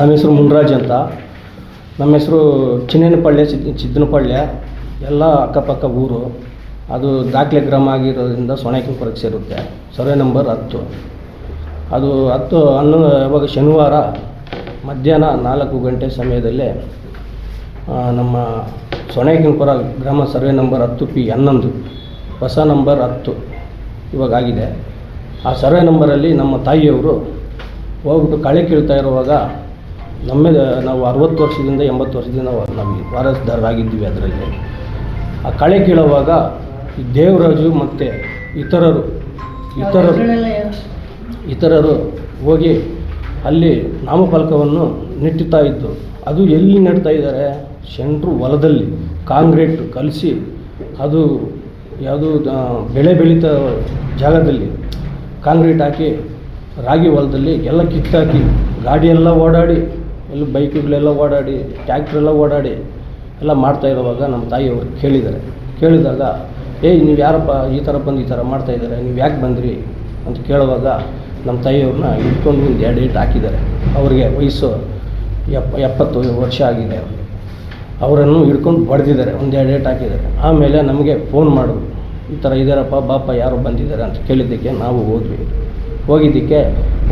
ನಮ್ಮ ಹೆಸರು ಮುನ್ರಾಜ್ ಅಂತ. ನಮ್ಮ ಹೆಸರು ಚಿನ್ನೇನಪಳ್ಳಿ, ಚಿದ್ ಚಿದ್ದನಪಳ್ಳಿ ಎಲ್ಲ ಅಕ್ಕಪಕ್ಕ ಊರು. ಅದು ದಾಖಲೆ ಗ್ರಾಮ ಆಗಿರೋದ್ರಿಂದ ಸೊಣೆಕಿಂಪುರಕ್ಕೆ ಸೇರುತ್ತೆ. ಸರ್ವೆ ನಂಬರ್ ಹತ್ತು. ಅದು ಹತ್ತು ಅನ್ನ ಯಾವಾಗ ಶನಿವಾರ ಮಧ್ಯಾಹ್ನ ನಾಲ್ಕು ಗಂಟೆ ಸಮಯದಲ್ಲಿ ನಮ್ಮ ಸೊಣೆಕಿಂಪುರ ಗ್ರಾಮ ಸರ್ವೆ ನಂಬರ್ ಹತ್ತು ಪಿ ಹನ್ನೊಂದು, ಹೊಸ ನಂಬರ್ ಹತ್ತು ಇವಾಗ ಆಗಿದೆ. ಆ ಸರ್ವೆ ನಂಬರಲ್ಲಿ ನಮ್ಮ ತಾಯಿಯವರು ಹೋಗ್ಬಿಟ್ಟು ಕಳೆ ಕೀಳ್ತಾ ಇರುವಾಗ ನಮ್ಮೇ ನಾವು ಅರವತ್ತು ವರ್ಷದಿಂದ ಎಂಬತ್ತು ವರ್ಷದಿಂದ ನಾವು ನಾವು ವಾರಸ್ದಾರರಾಗಿದ್ದೀವಿ ಅದರಲ್ಲಿ. ಆ ಕಳೆ ಕೀಳುವಾಗ ಈ ದೇವರಾಜು ಮತ್ತು ಇತರರು ಇತರರು ಇತರರು ಹೋಗಿ ಅಲ್ಲಿ ನಾಮಫಲಕವನ್ನು ನೆಟ್ಟುತ್ತಾ ಇದ್ದರು ಅದು ಎಲ್ಲಿ ನೆಡ್ತಾ ಇದ್ದಾರೆ? ಸೆಂಟ್ರು ಹೊಲದಲ್ಲಿ, ಕಾಂಕ್ರೀಟ್ ಕಲಿಸಿ, ಅದು ಯಾವುದು ಬೆಳೆ ಬೆಳೀತ ಜಾಗದಲ್ಲಿ ಕಾಂಕ್ರೀಟ್ ಹಾಕಿ ರಾಗಿ ಹೊಲದಲ್ಲಿ ಎಲ್ಲ ಕಿತ್ತಾಕಿ ಗಾಡಿಯೆಲ್ಲ ಓಡಾಡಿ ಎಲ್ಲ ಬೈಕುಗಳೆಲ್ಲ ಓಡಾಡಿ ಟ್ಯಾಕ್ಟ್ರೆಲ್ಲ ಓಡಾಡಿ ಎಲ್ಲ ಮಾಡ್ತಾ ಇರುವಾಗ ನಮ್ಮ ತಾಯಿಯವರು ಕೇಳಿದ್ದಾರೆ. ಕೇಳಿದಾಗ, ಏಯ್, ನೀವು ಯಾರಪ್ಪ ಈ ಥರ ಬಂದು ಈ ಥರ ಮಾಡ್ತಾ ಇದ್ದಾರೆ? ನೀವು ಯಾಕೆ ಬಂದ್ರಿ? ಅಂತ ಕೇಳುವಾಗ ನಮ್ಮ ತಾಯಿಯವ್ರನ್ನ ಇಟ್ಕೊಂಡು ಒಂದು ಎರಡು ಏಟ್ ಹಾಕಿದ್ದಾರೆ. ಅವ್ರಿಗೆ ವಯಸ್ಸು ಎಪ್ಪ, ಎಪ್ಪತ್ತು ವರ್ಷ ಆಗಿದೆ. ಅವರನ್ನು ಹಿಡ್ಕೊಂಡು ಬಡ್ದಿದ್ದಾರೆ. ಒಂದು ಎರಡು ಏಟ್ ಹಾಕಿದ್ದಾರೆ. ಆಮೇಲೆ ನಮಗೆ ಫೋನ್ ಮಾಡು. ಈ ಥರ ಇದ್ದಾರಪ್ಪ ಬಾಪ ಯಾರು ಬಂದಿದ್ದಾರೆ ಅಂತ ಕೇಳಿದ್ದಕ್ಕೆ ನಾವು ಹೋದ್ವಿ. ಹೋಗಿದ್ದಕ್ಕೆ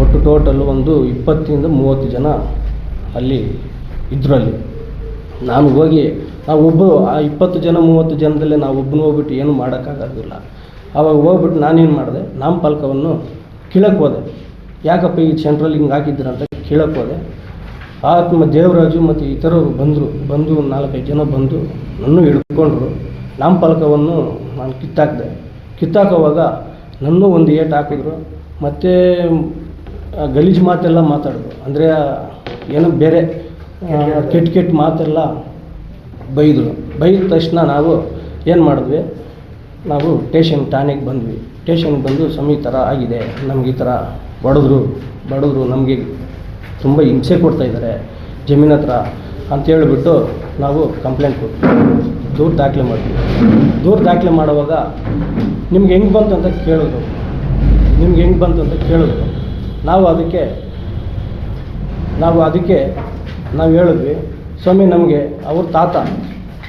ಒಟ್ಟು ಟೋಟಲ್ ಒಂದು ಇಪ್ಪತ್ತರಿಂದ ಮೂವತ್ತು ಜನ ಅಲ್ಲಿ ಇದ್ರಲ್ಲಿ. ನಾನು ಹೋಗಿ, ನಾವು ಒಬ್ಬ, ಆ ಇಪ್ಪತ್ತು ಜನ, ಮೂವತ್ತು ಜನದಲ್ಲೇ ನಾವು ಒಬ್ಬನು ಹೋಗ್ಬಿಟ್ಟು ಏನು ಮಾಡೋಕ್ಕಾಗೋದಿಲ್ಲ. ಆವಾಗ ಹೋಗ್ಬಿಟ್ಟು ನಾನೇನು ಮಾಡಿದೆ ನಾಮಫಲಕವನ್ನು ಕೀಳಕ್ಕೆ ಹೋದೆ. ಯಾಕಪ್ಪ ಈ ಸೆಂಟ್ರಲ್ಲಿ ಹಿಂಗೆ ಹಾಕಿದ್ದೀರ ಅಂತ ಕೀಳಕ್ಕೆ ಹೋದೆ. ಆತ್ಮ ದೇವರಾಜು ಮತ್ತು ಇತರರು ಬಂದರು, ಬಂದು ನಾಲ್ಕೈದು ಜನ ಬಂದು ನನ್ನೂ ಹಿಡ್ಕೊಂಡ್ರು. ನಾಮಫಲಕವನ್ನು ನಾನು ಕಿತ್ತಾಕಿದೆ. ಕಿತ್ತಾಕೋವಾಗ ನನ್ನ ಒಂದು ಏಟು ಹಾಕಿದ್ರು. ಮತ್ತು ಗಲೀಜು ಮಾತೆಲ್ಲ ಮಾತಾಡಿದ್ರು. ಅಂದರೆ ಏನೋ ಬೇರೆ ಕೆಟ್ಟ ಕೆಟ್ಟ ಮಾತೆಲ್ಲ ಬೈದರು. ಬೈದ ತಕ್ಷಣ ನಾವು ಏನು ಮಾಡಿದ್ವಿ? ನಾವು ಟೇಷನ್ ಠಾಣೆಗೆ ಬಂದ್ವಿ. ಟೇಷನ್ಗೆ ಬಂದು ಸ್ವಾಮಿ ಥರ ಆಗಿದೆ, ನಮ್ಗೆ ಈ ಥರ ಬಡಿದ್ರು ಬಡಿದ್ರು ನಮಗೆ ತುಂಬ ಹಿಂಸೆ ಕೊಡ್ತಾ ಇದ್ದಾರೆ ಜಮೀನ್ ಹತ್ರ ಅಂತ ಹೇಳಿಬಿಟ್ಟು ನಾವು ಕಂಪ್ಲೇಂಟ್ ಕೊಟ್ವಿ. ದೂರು ದಾಖಲೆ ಮಾಡ್ತೀವಿ ದೂರು ದಾಖಲೆ ಮಾಡುವಾಗ ನಿಮ್ಗೆ ಹೆಂಗೆ ಬಂತು ಅಂತ ಕೇಳಿದ್ರು. ನಿಮ್ಗೆ ಹೆಂಗೆ ಬಂತು ಅಂತ ಕೇಳಿದ್ರು. ನಾವು ಅದಕ್ಕೆ ನಾವು ಅದಕ್ಕೆ ನಾವು ಹೇಳಿದ್ವಿ, ಸ್ವಾಮಿ, ನಮಗೆ ಅವ್ರ ತಾತ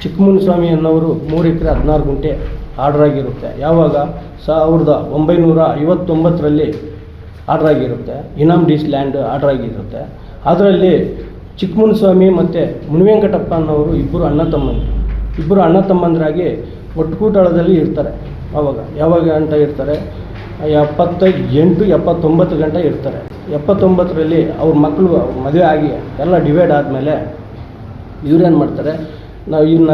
ಚಿಕ್ಕಮ್ಮನ ಸ್ವಾಮಿ ಅನ್ನೋರು ಮೂರು ಎಕರೆ ಹದಿನಾರು ಗುಂಟೆ ಆರ್ಡ್ರ್ ಆಗಿರುತ್ತೆ. ಯಾವಾಗ? ಸಾವಿರದ ಒಂಬೈನೂರ ಐವತ್ತೊಂಬತ್ತರಲ್ಲಿ ಆರ್ಡ್ರ್ ಆಗಿರುತ್ತೆ. ಇನಾಮ್ ಡಿಸ್ ಲ್ಯಾಂಡ್ ಆರ್ಡ್ರ್ ಆಗಿರುತ್ತೆ. ಅದರಲ್ಲಿ ಚಿಕ್ಕಮ್ಮನ ಸ್ವಾಮಿ ಮತ್ತು ಮುನಿವೆಂಕಟಪ್ಪ ಅನ್ನೋರು ಇಬ್ಬರು ಅಣ್ಣ ತಮ್ಮಂದರು. ಇಬ್ಬರು ಅಣ್ಣ ತಮ್ಮಂದರಾಗಿ ಒಟ್ಟುಕೂಟಳದಲ್ಲಿ ಇರ್ತಾರೆ ಆವಾಗ ಯಾವಾಗ ಅಂತ ಇರ್ತಾರೆ? ಎಪ್ಪತ್ತ, ಎಂಟು, ಎಪ್ಪತ್ತೊಂಬತ್ತು ಗಂಟೆ ಇರ್ತಾರೆ. ಎಪ್ಪತ್ತೊಂಬತ್ತರಲ್ಲಿ ಅವ್ರ ಮಕ್ಕಳು ಮದುವೆ ಆಗಿ ಎಲ್ಲ ಡಿವೈಡ್ ಆದಮೇಲೆ ಇವ್ರೇನು ಮಾಡ್ತಾರೆ? ನಾವು ಇವನ್ನ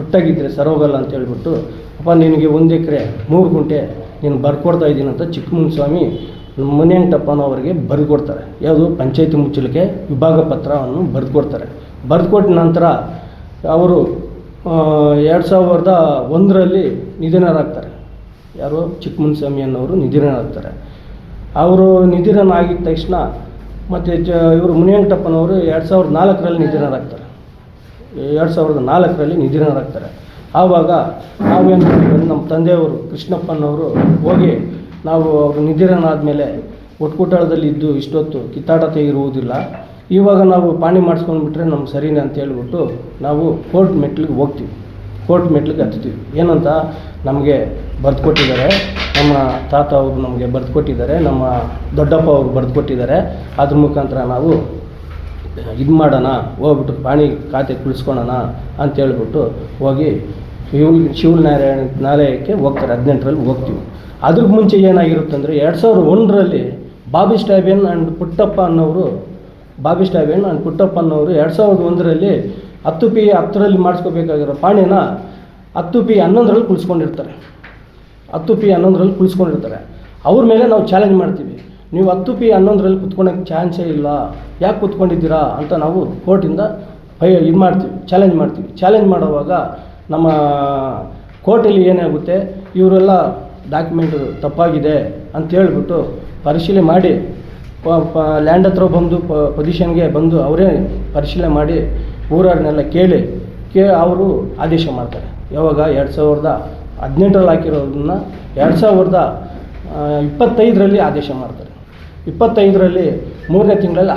ಒಟ್ಟಾಗಿದ್ದರೆ ಸರೋಗಲ್ಲ ಅಂತ ಹೇಳ್ಬಿಟ್ಟು, ಅಪ್ಪ, ನಿನಗೆ ಒಂದು ಎಕರೆ ಮೂರು ಗುಂಟೆ ನೀನು ಬರ್ಕೊಡ್ತಾ ಇದ್ದೀನಿ ಅಂತ ಚಿಕ್ಕಮ್ಮನ ಸ್ವಾಮಿ ಮುನಿಯಂಟಪ್ಪನವರಿಗೆ ಬರೆದುಕೊಡ್ತಾರೆ ಯಾವುದು? ಪಂಚಾಯತಿ ಮುಚ್ಚಲಿಕ್ಕೆ ವಿಭಾಗ ಪತ್ರವನ್ನು ಬರೆದುಕೊಡ್ತಾರೆ ಕೊಡ್ತಾರೆ ಬರೆದು ಕೊಟ್ಟ ನಂತರ ಅವರು ಎರಡು ಸಾವಿರದ ಒಂದರಲ್ಲಿ ನಿಧನರಾಗ್ತಾರೆ. ಯಾರು? ಚಿಕ್ಕಮ್ಮನ ಸ್ವಾಮಿ ಅನ್ನೋರು ನಿಧನರಾಗ್ತಾರೆ. ಅವರು ನಿಧನರಾಗಿದ್ದ ತಕ್ಷಣ ಮತ್ತು ಜ, ಇವರು ಮುನಿವೆಂಕಟಪ್ಪನವರು ಎರಡು ಸಾವಿರದ ನಾಲ್ಕರಲ್ಲಿ ನಿಧನರಾಗ್ತಾರೆ ಎರಡು ಸಾವಿರದ ನಾಲ್ಕರಲ್ಲಿ ನಿಧನರಾಗ್ತಾರೆ ಆವಾಗ ನಾವೇನು ನಮ್ಮ ತಂದೆಯವರು ಕೃಷ್ಣಪ್ಪನವರು ಹೋಗಿ ನಾವು ಅವರು ನಿಧನರಾದಮೇಲೆ ಒಟ್ಕುಟಳದಲ್ಲಿ ಇದ್ದು ಇಷ್ಟೊತ್ತು ಕಿತ್ತಾಟ ತೆಗಿರುವುದಿಲ್ಲ ಇವಾಗ ನಾವು ಪಾಣಿ ಮಾಡಿಸ್ಕೊಂಡ್ಬಿಟ್ರೆ ನಮ್ಗೆ ಸರಿನೇ ಅಂತ ಹೇಳ್ಬಿಟ್ಟು ನಾವು ಕೋರ್ಟ್ ಮೆಟ್ಲಿಗೆ ಹೋಗ್ತೀವಿ. ಕೋರ್ಟ್ ಮೆಟ್ಲಿಗೆ ಹತ್ತೀವಿ ಏನಂತ, ನಮಗೆ ಬರೆದು ಕೊಟ್ಟಿದ್ದಾರೆ. ನಮ್ಮ ತಾತ ಅವರು ನಮಗೆ ಬರೆದು ಕೊಟ್ಟಿದ್ದಾರೆ. ನಮ್ಮ ದೊಡ್ಡಪ್ಪ ಅವರು ಬರೆದು ಕೊಟ್ಟಿದ್ದಾರೆ. ಅದ್ರ ಮುಖಾಂತರ ನಾವು ಇದು ಮಾಡೋಣ, ಹೋಗ್ಬಿಟ್ಟು ಪಾಣಿ ಖಾತೆ ಕುಳಿಸ್ಕೊಳೋಣ ಅಂತ ಹೇಳ್ಬಿಟ್ಟು ಹೋಗಿ ಶಿವ ಶಿವನಾರಾಯಣ ನಾಲಯಕ್ಕೆ ಹೋಗ್ತಾರೆ. ಹದಿನೆಂಟರಲ್ಲಿ ಹೋಗ್ತೀವಿ. ಅದ್ರ ಮುಂಚೆ ಏನಾಗಿರುತ್ತೆ ಅಂದರೆ ಎರಡು ಸಾವಿರದ ಒಂದರಲ್ಲಿ ಬಾಬಿ ಸ್ಟಾಬಿಯನ್ ಆ್ಯಂಡ್ ಪುಟ್ಟಪ್ಪ ಅನ್ನೋರು, ಬಾಬಿ ಸ್ಟಾಬಿಯನ್ ಆ್ಯಂಡ್ ಪುಟ್ಟಪ್ಪ ಅನ್ನೋರು ಎರಡು ಸಾವಿರದ ಒಂದರಲ್ಲಿ ಹತ್ತು ಪಿ ಹತ್ತರಲ್ಲಿ ಮಾಡಿಸ್ಕೋಬೇಕಾಗಿರೋ ಪಾಣಿನ ಹತ್ತು ಪಿ ಹನ್ನೊಂದರಲ್ಲಿ ಕುಳಿಸ್ಕೊಂಡಿರ್ತಾರೆ. ಹತ್ತು ಪಿ ಹನ್ನೊಂದರಲ್ಲಿ ಕುಳಿಸ್ಕೊಂಡಿರ್ತಾರೆ. ಅವ್ರ ಮೇಲೆ ನಾವು ಚಾಲೆಂಜ್ ಮಾಡ್ತೀವಿ. ನೀವು ಹತ್ತು ಪಿ ಹನ್ನೊಂದರಲ್ಲಿ ಕುತ್ಕೊಳಕ್ಕೆ ಚಾನ್ಸೇ ಇಲ್ಲ. ಯಾಕೆ ಕುತ್ಕೊಂಡಿದ್ದೀರಾ ಅಂತ ನಾವು ಕೋರ್ಟಿಂದ ಭಯ ಇದು ಮಾಡ್ತೀವಿ ಚಾಲೆಂಜ್ ಮಾಡ್ತೀವಿ. ಚಾಲೆಂಜ್ ಮಾಡುವಾಗ ನಮ್ಮ ಕೋರ್ಟಲ್ಲಿ ಏನಾಗುತ್ತೆ, ಇವರೆಲ್ಲ ಡಾಕ್ಯುಮೆಂಟ್ ತಪ್ಪಾಗಿದೆ ಅಂತ ಹೇಳ್ಬಿಟ್ಟು ಪರಿಶೀಲನೆ ಮಾಡಿ ಲ್ಯಾಂಡ್ ಹತ್ರ ಬಂದು ಪೊಸಿಷನ್ಗೆ ಬಂದು ಅವರೇ ಪರಿಶೀಲನೆ ಮಾಡಿ ಊರವ್ರನ್ನೆಲ್ಲ ಕೇಳಿ, ಕೇ, ಅವರು ಆದೇಶ ಮಾಡ್ತಾರೆ. ಯಾವಾಗ? ಎರಡು ಸಾವಿರದ ಹದಿನೆಂಟರಲ್ಲಿ ಹಾಕಿರೋದನ್ನ ಎರಡು ಸಾವಿರದ ಇಪ್ಪತ್ತೈದರಲ್ಲಿ ಆದೇಶ ಮಾಡ್ತಾರೆ. ಇಪ್ಪತ್ತೈದರಲ್ಲಿ ಮೂರನೇ ತಿಂಗಳಲ್ಲಿ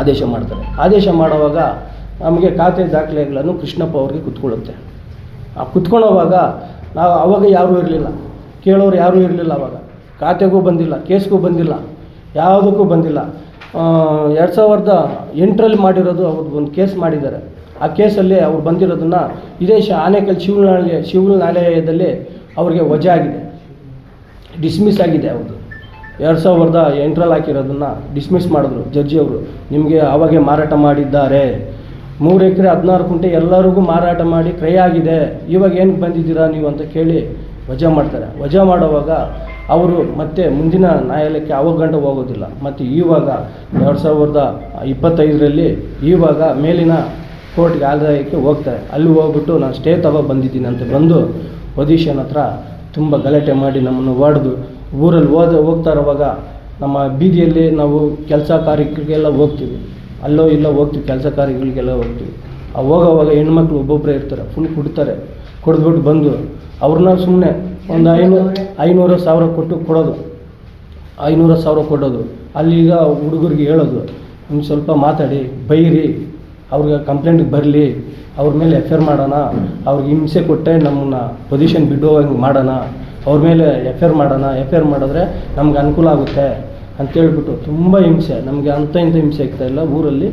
ಆದೇಶ ಮಾಡ್ತಾರೆ. ಆದೇಶ ಮಾಡುವಾಗ ನಮಗೆ ಖಾತೆ ದಾಖಲೆಗಳನ್ನು ಕೃಷ್ಣಪ್ಪ ಅವ್ರಿಗೆ ಕುತ್ಕೊಳ್ಳುತ್ತೆ. ಆ ಕುತ್ಕೊಳ್ಳೋವಾಗ ನಾವು ಅವಾಗ ಯಾರೂ ಇರಲಿಲ್ಲ. ಕೇಳೋರು ಯಾರೂ ಇರಲಿಲ್ಲ ಅವಾಗ. ಖಾತೆಗೂ ಬಂದಿಲ್ಲ, ಕೇಸ್ಗೂ ಬಂದಿಲ್ಲ, ಯಾವುದಕ್ಕೂ ಬಂದಿಲ್ಲ. ಎರಡು ಸಾವಿರದ ಎಂಟರಲ್ಲಿ ಮಾಡಿರೋದು ಅವ್ರದ್ದು ಒಂದು ಕೇಸ್ ಮಾಡಿದ್ದಾರೆ. ಆ ಕೇಸಲ್ಲಿ ಅವ್ರು ಬಂದಿರೋದನ್ನು ಇದೇ ಶ, ಆನೇಕಲ್ ಶಿವನಾಲಯ ಶಿವನಾಲಯದಲ್ಲಿ ಅವ್ರಿಗೆ ವಜಾ ಆಗಿದೆ. ಡಿಸ್ಮಿಸ್ ಆಗಿದೆ ಅವ್ರದ್ದು ಎರಡು ಸಾವಿರದ ಎಂಟರಲ್ಲಿ ಹಾಕಿರೋದನ್ನು ಡಿಸ್ಮಿಸ್ ಮಾಡಿದ್ರು ಜಡ್ಜಿ ಅವರು. ನಿಮಗೆ ಅವಾಗೆ ಮಾರಾಟ ಮಾಡಿದ್ದಾರೆ. ಮೂರು ಎಕರೆ ಹದಿನಾರು ಕುಂಟೆ ಎಲ್ಲರಿಗೂ ಮಾರಾಟ ಮಾಡಿ ಕ್ರಯ ಆಗಿದೆ. ಇವಾಗ ಏನು ಬಂದಿದ್ದೀರಾ ನೀವು ಅಂತ ಕೇಳಿ ವಜಾ ಮಾಡ್ತಾರೆ. ವಜಾ ಮಾಡುವಾಗ ಅವರು ಮತ್ತೆ ಮುಂದಿನ ನ್ಯಾಯಾಲಯಕ್ಕೆ ಅವಾಗ ಗಂಟ ಹೋಗೋದಿಲ್ಲ. ಮತ್ತು ಇವಾಗ ಎರಡು ಸಾವಿರದ ಇಪ್ಪತ್ತೈದರಲ್ಲಿ ಇವಾಗ ಮೇಲಿನ ಕೋರ್ಟ್ಗೆ ಆದಾಯಕ್ಕೆ ಹೋಗ್ತಾರೆ. ಅಲ್ಲಿ ಹೋಗ್ಬಿಟ್ಟು ನಾನು ಸ್ಟೇ ತಗೋ ಬಂದಿದ್ದೀನಿ ಅಂತ ಬಂದು ಪೊಸಿಷನ್ ಹತ್ರ ತುಂಬ ಗಲಾಟೆ ಮಾಡಿ ನಮ್ಮನ್ನು ಹೊಡೆದು ಊರಲ್ಲಿ ಹೋದ ಹೋಗ್ತಾ ಇರುವಾಗ ನಮ್ಮ ಬೀದಿಯಲ್ಲಿ ನಾವು ಕೆಲಸ ಕಾರ್ಯಕ್ಕೆಲ್ಲ ಹೋಗ್ತೀವಿ. ಅಲ್ಲೋ ಇಲ್ಲೋ ಹೋಗ್ತೀವಿ, ಕೆಲಸ ಕಾರ್ಯಗಳಿಗೆಲ್ಲ ಹೋಗ್ತೀವಿ. ಆ ಹೋಗೋವಾಗ ಹೆಣ್ಮಕ್ಳು ಒಬ್ಬೊಬ್ಬರೇ ಇರ್ತಾರೆ ಫುಲ್ ಕುಡ್ತಾರೆ. ಕುಡಿದ್ಬಿಟ್ಟು ಬಂದು ಅವ್ರನ್ನ ಸುಮ್ಮನೆ ಒಂದು ಐನೂರು ಐನೂರು ಸಾವಿರ ಕೊಟ್ಟು ಕೊಡೋದು. ಐನೂರು ಸಾವಿರ ಕೊಡೋದು. ಅಲ್ಲೀಗ ಹುಡುಗರಿಗೆ ಹೇಳೋದು ಒಂದು ಸ್ವಲ್ಪ ಮಾತಾಡಿ, ಬೈರಿ, ಅವ್ರಿಗೆ ಕಂಪ್ಲೇಂಟ್ಗೆ ಬರಲಿ, ಅವ್ರ ಮೇಲೆ ಎಫ್ ಐ ಆರ್ ಮಾಡೋಣ, ಅವ್ರಿಗೆ ಹಿಂಸೆ ಕೊಟ್ಟೆ ನಮ್ಮನ್ನ ಪೊಸಿಷನ್ ಹಂಗೆ ಮಾಡೋಣ, ಅವ್ರ ಮೇಲೆ ಎಫ್ ಐ ಆರ್ ಮಾಡೋಣ ಎಫ್ ಐ ಆರ್ ಮಾಡಿದ್ರೆ ನಮ್ಗೆ ಅನುಕೂಲ ಆಗುತ್ತೆ. ಅಂತೇಳ್ಬಿಟ್ಟು ತುಂಬ ಹಿಂಸೆ. ನಮಗೆ ಅಂತ ಇಂಥ ಹಿಂಸೆ ಆಗ್ತಾ ಇಲ್ಲ. ಊರಲ್ಲಿ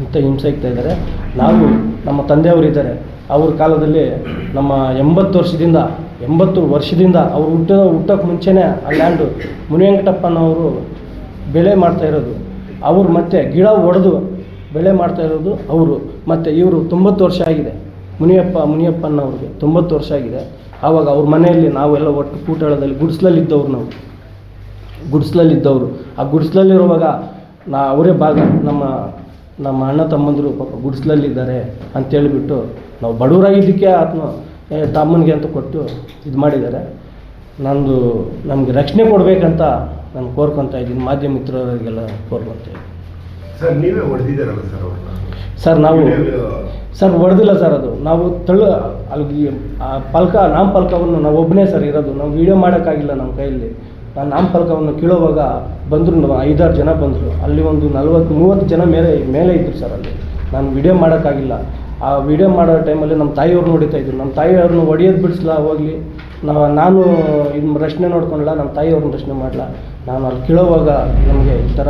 ಇಂಥ ಹಿಂಸೆ ಆಗ್ತಾ ಇದ್ದಾರೆ. ನಾವು ನಮ್ಮ ತಂದೆಯವರು ಇದ್ದಾರೆ. ಅವ್ರ ಕಾಲದಲ್ಲಿ ನಮ್ಮ ಎಂಬತ್ತು ವರ್ಷದಿಂದ ಎಂಬತ್ತು ವರ್ಷದಿಂದ ಅವ್ರು ಹುಟ್ಟ ಹುಟ್ಟೋಕ್ಕೆ ಮುಂಚೆನೇ ಆ ಲ್ಯಾಂಡು ಮುನಿವೆಂಕಟಪ್ಪನವರು ಬೆಳೆ ಮಾಡ್ತಾ ಇರೋದು. ಅವರು ಮತ್ತೆ ಗಿಡ ಒಡೆದು ಬೆಳೆ ಮಾಡ್ತಾ ಇರೋದು ಅವರು. ಮತ್ತು ಇವರು ತೊಂಬತ್ತು ವರ್ಷ ಆಗಿದೆ. ಮುನಿಯಪ್ಪ, ಮುನಿಯಪ್ಪನವ್ರಿಗೆ ತೊಂಬತ್ತು ವರ್ಷ ಆಗಿದೆ. ಆವಾಗ ಅವ್ರ ಮನೆಯಲ್ಲಿ ನಾವೆಲ್ಲ ಒಟ್ಟು ಕೂಟಾಳದಲ್ಲಿ ಗುಡಿಸ್ಲಲ್ಲಿದ್ದವ್ರು ನಾವು. ಗುಡಿಸ್ಲಲ್ಲಿದ್ದವರು. ಆ ಗುಡಿಸ್ಲಲ್ಲಿರುವಾಗ ನಾ ಅವರೇ ಭಾಗ ನಮ್ಮ ನಮ್ಮ ಅಣ್ಣ ತಮ್ಮಂದರು ಪಾಪ ಗುಡ್ಸ್ಲಲ್ಲಿದ್ದಾರೆ ಅಂತೇಳಿಬಿಟ್ಟು ನಾವು ಬಡವರಾಗಿದ್ದಕ್ಕೆ ಆತನ ತಮ್ಮನಿಗೆ ಅಂತ ಕೊಟ್ಟು ಇದು ಮಾಡಿದ್ದಾರೆ. ನಂದು ನಮಗೆ ರಕ್ಷಣೆ ಕೊಡಬೇಕಂತ ನಾನು ಕೋರ್ಕೊತಾ ಇದ್ದೀನಿ ಮಾಧ್ಯಮ ಮಿತ್ರರಿಗೆಲ್ಲ ಕೋರ್ಕೊತಾ ಇದ್ದೀನಿ. ಸರ್ ನೀವೇ ಹೊಡೆದಿದ್ದೀರಲ್ಲ ಸರ್ ಅವ್ರನ್ನ? ಸರ್ ನಾವು ಸರ್ ಹೊಡೆದಿಲ್ಲ ಸರ್ ಅದು. ನಾವು ತಳ್ಳು ಅಲ್ಲಿ ಆ ಫಲಕ ನಾಮಫಲಕವನ್ನು ನಾವು ಒಬ್ಬನೇ ಸರ್ ಇರೋದು. ನಾವು ವೀಡಿಯೋ ಮಾಡೋಕ್ಕಾಗಿಲ್ಲ ನಮ್ಮ ಕೈಯಲ್ಲಿ. ನಾನು ನಾಮಫಲಕವನ್ನು ಕೀಳುವಾಗ ಬಂದರು ಐದಾರು ಜನ ಬಂದರು. ಅಲ್ಲಿ ಒಂದು ನಲ್ವತ್ತು, ಮೂವತ್ತು ಜನ ಮೇಲೆ ಮೇಲೆ ಇದ್ದರು ಸರ್ ಅಲ್ಲಿ. ನಾನು ವಿಡಿಯೋ ಮಾಡೋಕ್ಕಾಗಿಲ್ಲ. ಆ ವಿಡಿಯೋ ಮಾಡೋ ಟೈಮಲ್ಲಿ ನಮ್ಮ ತಾಯಿಯವ್ರು ನೋಡಿತಾ ಇದ್ರು. ನಮ್ಮ ತಾಯಿಯವ್ರನ್ನ ಒಡೆಯೋದು ಬಿಡಿಸ್ಲಾ ಹೋಗಲಿ. ನಾವು, ನಾನು ಇದು ರಚನೆ ನೋಡ್ಕೊಳ್ಳಲ್ಲ ನಮ್ಮ ತಾಯಿಯವ್ರನ್ನ ರಚನೆ ಮಾಡಲ್ಲ ನಾನು ಅಲ್ಲಿ ಕೀಳೋವಾಗ ನಮಗೆ ಈ ಥರ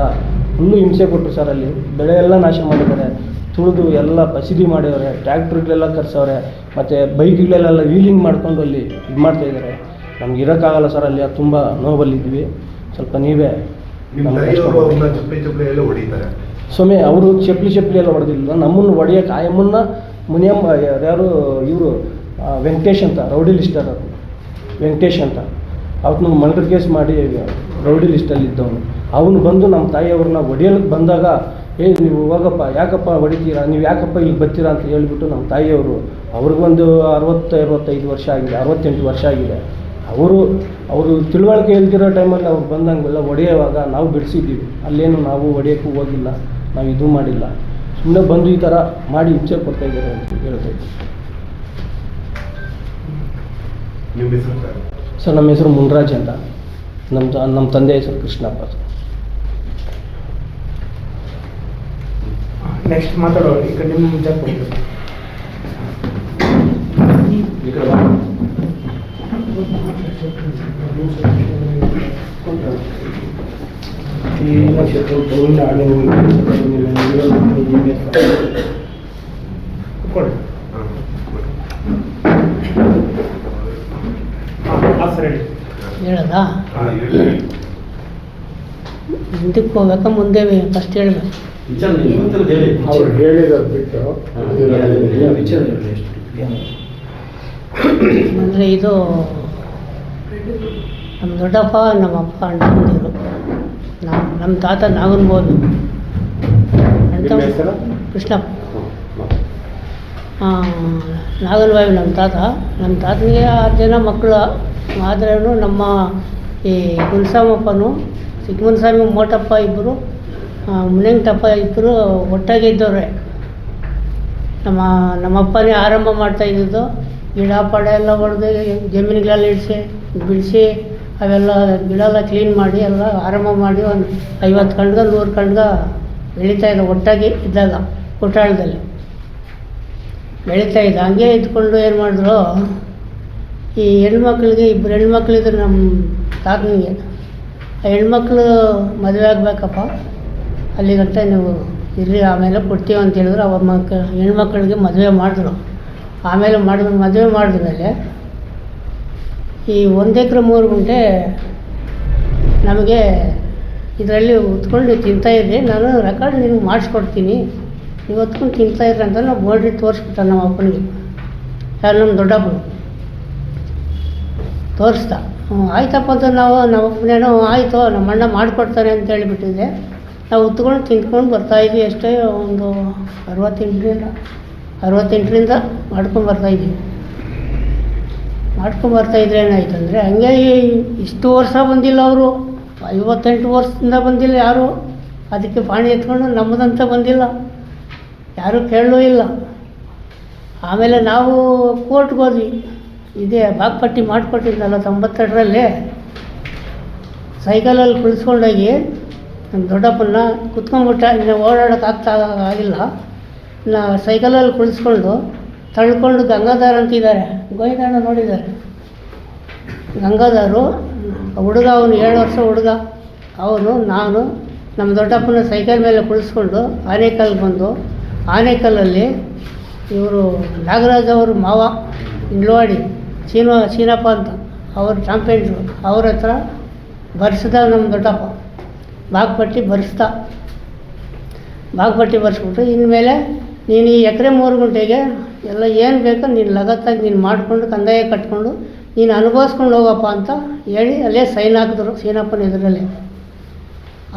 ಫುಲ್ಲು ಹಿಂಸೆ ಕೊಟ್ಟರು ಸರ್ ಅಲ್ಲಿ. ಬೆಳೆ ಎಲ್ಲ ನಾಶ ಮಾಡಿದ್ದಾರೆ. ತುಳಿದು ಎಲ್ಲ ಬಸಿದಿ ಮಾಡಿದ್ದಾರೆ. ಟ್ರ್ಯಾಕ್ಟ್ರುಗಳೆಲ್ಲ ಕರ್ಸವ್ರೆ. ಮತ್ತು ಬೈಕ್ಗಳೆಲ್ಲ ವೀಲಿಂಗ್ ಮಾಡ್ಕೊಂಡು ಅಲ್ಲಿ ಇದು ಮಾಡ್ತಾಯಿದ್ದಾರೆ ನಮ್ಗೆ ಇರೋಕ್ಕಾಗಲ್ಲ ಸರ್ ಅಲ್ಲಿ ತುಂಬ ನೋವಲ್ಲಿದ್ದೀವಿ. ಸ್ವಲ್ಪ ನೀವೇ ಸೊಮೆ ಸ್ವಾಮಿ ಅವರು ಚಪ್ಪಲಿ ಚಪ್ಪಲಿ ಎಲ್ಲ ಹೊಡೆದಿಲ್ಲ. ನಮ್ಮನ್ನು ಹೊಡೆಯೋಕೆ ಆಯಮ್ಮನ್ನ ಮುನಿಯಮ್ಮ ಯಾರು ಇವರು ವೆಂಕಟೇಶ್ ಅಂತ ರೌಡಿ ಲಿಸ್ಟರ್ ಅವರು ವೆಂಕಟೇಶ್ ಅಂತ. ಅವತ್ತು ಮರ್ಡರ್ ಕೇಸ್ ಮಾಡಿ ರೌಡಿ ಲಿಸ್ಟಲ್ಲಿ ಇದ್ದವನು. ಅವನು ಬಂದು ನಮ್ಮ ತಾಯಿಯವ್ರನ್ನ ಹೊಡೆಯಲಿಕ್ಕೆ ಬಂದಾಗ ಏ ನೀವು ಹೋಗಪ್ಪ ಯಾಕಪ್ಪ ಹೊಡಿತೀರಾ? ನೀವು ಯಾಕಪ್ಪ ಇಲ್ಲಿ ಬರ್ತೀರಾ? ಅಂತ ಹೇಳಿಬಿಟ್ಟು ನಮ್ಮ ತಾಯಿಯವರು ಅವ್ರಿಗೊಂದು ಅರವತ್ತು ಅರವತ್ತೈದು ವರ್ಷ ಆಗಿದೆ ಅರವತ್ತೆಂಟು ವರ್ಷ ಆಗಿದೆ. ಅವರು ಅವರು ತಿಳುವಳಿಕೆ ಇಲ್ದಿರೋ ಟೈಮಲ್ಲಿ ಅವ್ರು ಬಂದಂಗೆಲ್ಲ ಹೊಡೆಯುವಾಗ ನಾವು ಬಿಡಿಸಿದ್ದೀವಿ. ಅಲ್ಲೇನು ನಾವು ಹೊಡೆಯೋಕ್ಕೂ ಹೋಗಿಲ್ಲ ನಾವು ಇದು ಮಾಡಿಲ್ಲ. ಸುಮ್ಮನೆ ಬಂದು ಈ ಥರ ಮಾಡಿ ಇಚ್ಛೆ ಕೊಡ್ತಾ ಇದ್ದಾರೆ ಅಂತ ನಿಮ್ಮ ಹೆಸರು ಸರ್? ಸರ್ ನಮ್ಮ ಹೆಸರು ಮುನ್ರಾಜ್ ಅಂತ. ನಮ್ಮ ತ- ನಮ್ಮ ತಂದೆ ಹೆಸರು ಕೃಷ್ಣಪ್ಪ ಸರ್. ನೆಕ್ಸ್ಟ್ ಮಾತಾಡೋ ಈ ಕಡೆ ನಿಮ್ಮ ಮುಂಚೆ ಕೊಡ್ಬೇಕು ಈ ನಕ್ಷತ್ರ ಕೊಡಿ ಹೇಳದಾ? ಮುಂದಕ್ಕೆ ಹೋಗ್ಬೇಕಾ ಮುಂದೆ ಫಸ್ಟ್ ಹೇಳಬೇಕು. ಅವ್ರು ಹೇಳಿರೋದು ಬಿಟ್ಟು. ಅಂದರೆ ಇದು ನಮ್ಮ ದೊಡ್ಡಪ್ಪ ನಮ್ಮಪ್ಪ ಅಣ್ಣಂದಿರು ತಮ್ಮಂದಿರು ನಮ್ಮ ನಮ್ಮ ತಾತ ನಾಗನ್ಬೋದು ಅಂತ? ಕೃಷ್ಣಪ್ಪ ನಾಗನಬಾಯಿ ನಮ್ಮ ತಾತ. ನಮ್ಮ ತಾತನಿಗೆ ಆರು ಜನ ಮಕ್ಕಳು. ಆದ್ರೂ ನಮ್ಮ ಈ ಗುಲ್ಸಾಮಪ್ಪನು ಚಿಕ್ಕಮನಸ್ವಾಮಿ ಮೋಟಪ್ಪ ಇಬ್ಬರು ಮುನಿಂಗಟಪ್ಪ ಇಬ್ಬರು ಒಟ್ಟಾಗೆ ಇದ್ದವ್ರೆ. ನಮ್ಮ ನಮ್ಮಪ್ಪನೇ ಆರಂಭ ಮಾಡ್ತಾ ಇದ್ದಿದ್ದು. ಗಿಡ ಪಡ ಎಲ್ಲ ಹೊಡೆದು ಜಮೀನುಗಳೆಲ್ಲ ಇಡಿಸಿ, ಬಿಡಿಸಿ, ಅವೆಲ್ಲ ಗಿಡ ಎಲ್ಲ ಕ್ಲೀನ್ ಮಾಡಿ ಎಲ್ಲ ಆರಂಭ ಮಾಡಿ ಒಂದು ಐವತ್ತು ಕಣ್ಗ ನೂರು ಕಣ್ಗ ಬೆಳೀತಾ ಇದ್ದ ಒಟ್ಟಾಗಿ ಇದ್ದಾಗ ಕುಟಾಳದಲ್ಲಿ ಬೆಳೀತಾ ಇದ್ದ. ಹಂಗೆ ಇದ್ಕೊಂಡು ಏನು ಮಾಡಿದ್ರು, ಈ ಹೆಣ್ಮಕ್ಳಿಗೆ ಇಬ್ಬರು ಹೆಣ್ಮಕ್ಳಿದ್ರು ನಮ್ಮ ತಾತನಿಗೆ, ಆ ಹೆಣ್ಮಕ್ಳು ಮದುವೆ ಆಗಬೇಕಪ್ಪ ಅಲ್ಲಿಗಂಟ ನೀವು ಇರ್ರಿ, ಆಮೇಲೆ ಕೊಡ್ತೀವಿ ಅಂತ ಹೇಳಿದ್ರು. ಅವ್ರ ಮಕ್ಕ ಹೆಣ್ಮಕ್ಳಿಗೆ ಮದುವೆ ಮಾಡಿದ್ರು. ಆಮೇಲೆ ಮಾಡಿದ ಮದುವೆ ಮಾಡಿದ ಮೇಲೆ ಈ ಒಂದು ಎಕರೆ ಮೂರು ಗುಂಟೆ ನಮಗೆ ಇದರಲ್ಲಿ ಉತ್ಕೊಂಡು ತಿಂತಾಯಿದ್ರಿ ನಾನು ರೆಕಾರ್ಡ್ ನಿಮ್ಗೆ ಮಾಡಿಸ್ಕೊಡ್ತೀನಿ. ನೀವು ಹೊತ್ಕೊಂಡು ತಿಂತಾಯಿದ್ರೆ ಅಂತ ನಾವು ಬೋರ್ಡ್ರಿ ತೋರಿಸ್ಬಿಟ್ಟ ನಮ್ಮ ಅಪ್ಪನಿಗೆ. ಯಾರು ನಮ್ಮ ದೊಡ್ಡಪ್ಪ. ತೋರಿಸ್ದ ಆಯ್ತಪ್ಪ ಅಂತ ನಾವು ನಮ್ಮ ಅಪ್ಪನೇನೋ ಆಯಿತು, ನಮ್ಮ ಅಣ್ಣ ಮಾಡಿಕೊಡ್ತಾನೆ ಅಂತ ಹೇಳಿಬಿಟ್ಟಿದ್ದೆ. ನಾವು ಉತ್ಕೊಂಡು ತಿಂದ್ಕೊಂಡು ಬರ್ತಾಯಿದ್ವಿ ಅಷ್ಟೇ, ಒಂದು ಅರವತ್ತೆಂಟರಿಂದ. ಅರವತ್ತೆಂಟರಿಂದ ಮಾಡ್ಕೊಂಡು ಮಾಡ್ಕೊಂಬರ್ತಾಯಿದ್ರೆ ಮಾಡ್ಕೊಂಡು ಅಂದರೆ ಹಂಗೆ ಈ- ಇಷ್ಟು ವರ್ಷ ಬಂದಿಲ್ಲ ಅವರು, ಐವತ್ತೆಂಟು ವರ್ಷದಿಂದ ಬಂದಿಲ್ಲ ಯಾರು, ಅದಕ್ಕೆ ಪಾಣಿ ಎತ್ಕೊಂಡು ನಮ್ಮದಂತ ಬಂದಿಲ್ಲ. ಯಾರೂ ಕೇಳಲೂ ಇಲ್ಲ. ಆಮೇಲೆ ನಾವು ಕೋರ್ಟ್ಗೆ ಹೋದ್ವಿ. ಇದೇ ಬಾಗ್ಪಟ್ಟಿ ಮಾಡಿಕೊಟ್ಟಿದ್ದಲ್ಲ ತೊಂಬತ್ತೆರಡರಲ್ಲಿ, ಸೈಕಲಲ್ಲಿ ಕುಳಿಸ್ಕೊಂಡೋಗಿ ನಮ್ಮ ದೊಡ್ಡಪ್ಪನ ಕುತ್ಕೊಂಡ್ಬಿಟ್ಟ, ಇನ್ನು ಓಡಾಡೋಕ್ಕಾಗ್ತಾ ಆಗಿಲ್ಲ. ನಾ ಸೈಕಲಲ್ಲಿ ಕುಳಿಸ್ಕೊಂಡು ತಳ್ಕೊಂಡು ಗಂಗಾಧರ್ ಅಂತಿದ್ದಾರೆ. ಗೋವಿಂದಣ್ಣ ನೋಡಿದ್ದಾರೆ. ಗಂಗಾಧರು, ಹುಡುಗ ಅವನು ಏಳು ವರ್ಷ ಹುಡುಗ. ಅವನು, ನಾನು, ನಮ್ಮ ದೊಡ್ಡಪ್ಪನ ಸೈಕಲ್ ಮೇಲೆ ಕುಳಿಸ್ಕೊಂಡು ಆನೇಕಲ್ಗೆ ಬಂದು, ಆನೇಕಲ್ಲಲ್ಲಿ ಇವರು ನಾಗರಾಜ್ ಅವರು ಮಾವ ಇಂಡ್ಲವಾಡಿ ಚೀನ, ಚೀನಪ್ಪ ಅಂತ ಅವ್ರ ಚಾಂಪಿಯನ್ಸು ಅವ್ರ ಹತ್ರ ಬರ್ಸ್ದ ನಮ್ಮ ದೊಡ್ಡಪ್ಪ. ಬಾಗ್ಪಟ್ಟಿ ಬರ್ಸ್ದ. ಬಾಗ್ಪಟ್ಟಿ ಬರ್ಸ್ಬಿಟ್ಟು ಇನ್ಮೇಲೆ ನೀನು ಈ ಎಕರೆ ಮೂರು ಗುಂಟೆಗೆ ಎಲ್ಲ ಏನು ಬೇಕೋ ನೀನು ಲಗತ್ತಾಗಿ ನೀನು ಮಾಡಿಕೊಂಡು ಕಂದಾಯ ಕಟ್ಕೊಂಡು ನೀನು ಅನುಭವಿಸ್ಕೊಂಡು ಹೋಗಪ್ಪ ಅಂತ ಹೇಳಿ ಅಲ್ಲೇ ಸೈನ್ ಹಾಕಿದ್ರು ಸೀನಪ್ಪನ ಎದುರಲ್ಲಿ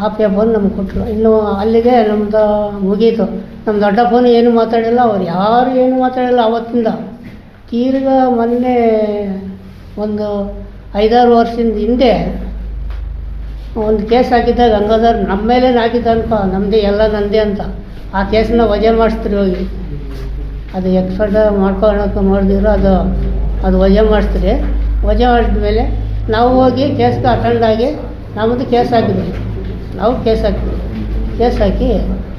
ಆ ಪೇಪರ್ ನಮ್ಗೆ ಕೊಟ್ಟರು ಇನ್ನು ಅಲ್ಲಿಗೆ ನಮ್ಮದು ಮುಗೀತು. ನಮ್ಮ ದೊಡ್ಡಪ್ಪನೂ ಏನು ಮಾತಾಡಿಲ್ಲ, ಅವ್ರು ಯಾರು ಏನು ಮಾತಾಡಿಲ್ಲ ಆವತ್ತಿಂದ ತೀರ್ಗ ಮೊನ್ನೆ ಒಂದು ಐದಾರು ವರ್ಷದಿಂದ ಹಿಂದೆ ಒಂದು ಕೇಸ್ ಹಾಕಿದ್ದ ಗಂಗಾಧರ್ ನಮ್ಮ ಮೇಲೆ ಹಾಕಿದ್ದ ಅನ್ಕೋ ನಮ್ಮದೇ ಎಲ್ಲ ನಂದೇ ಅಂತ. ಆ ಕೇಸನ್ನ ವಜೆ ಮಾಡಿಸ್ತೀರಿ ಹೋಗಿ. ಅದು ಎಕ್ಸ್ಪರ್ಟ್ ಮಾಡ್ಕೊಳಕ್ಕೆ ಮಾಡಿದಿರೋ ಅದು ಅದು ವಜೆ ಮಾಡಿಸ್ತೀರಿ. ವಜೆ ಮಾಡಿದ್ಮೇಲೆ ನಾವು ಹೋಗಿ ಕೇಸ್ಗೆ ಅಟೆಂಡ್ ಆಗಿ ನಮ್ಮದು ಕೇಸ್ ಹಾಕಿದ್ವಿ. ನಾವು ಕೇಸ್ ಹಾಕಿದ್ವಿ. ಕೇಸ್ ಹಾಕಿ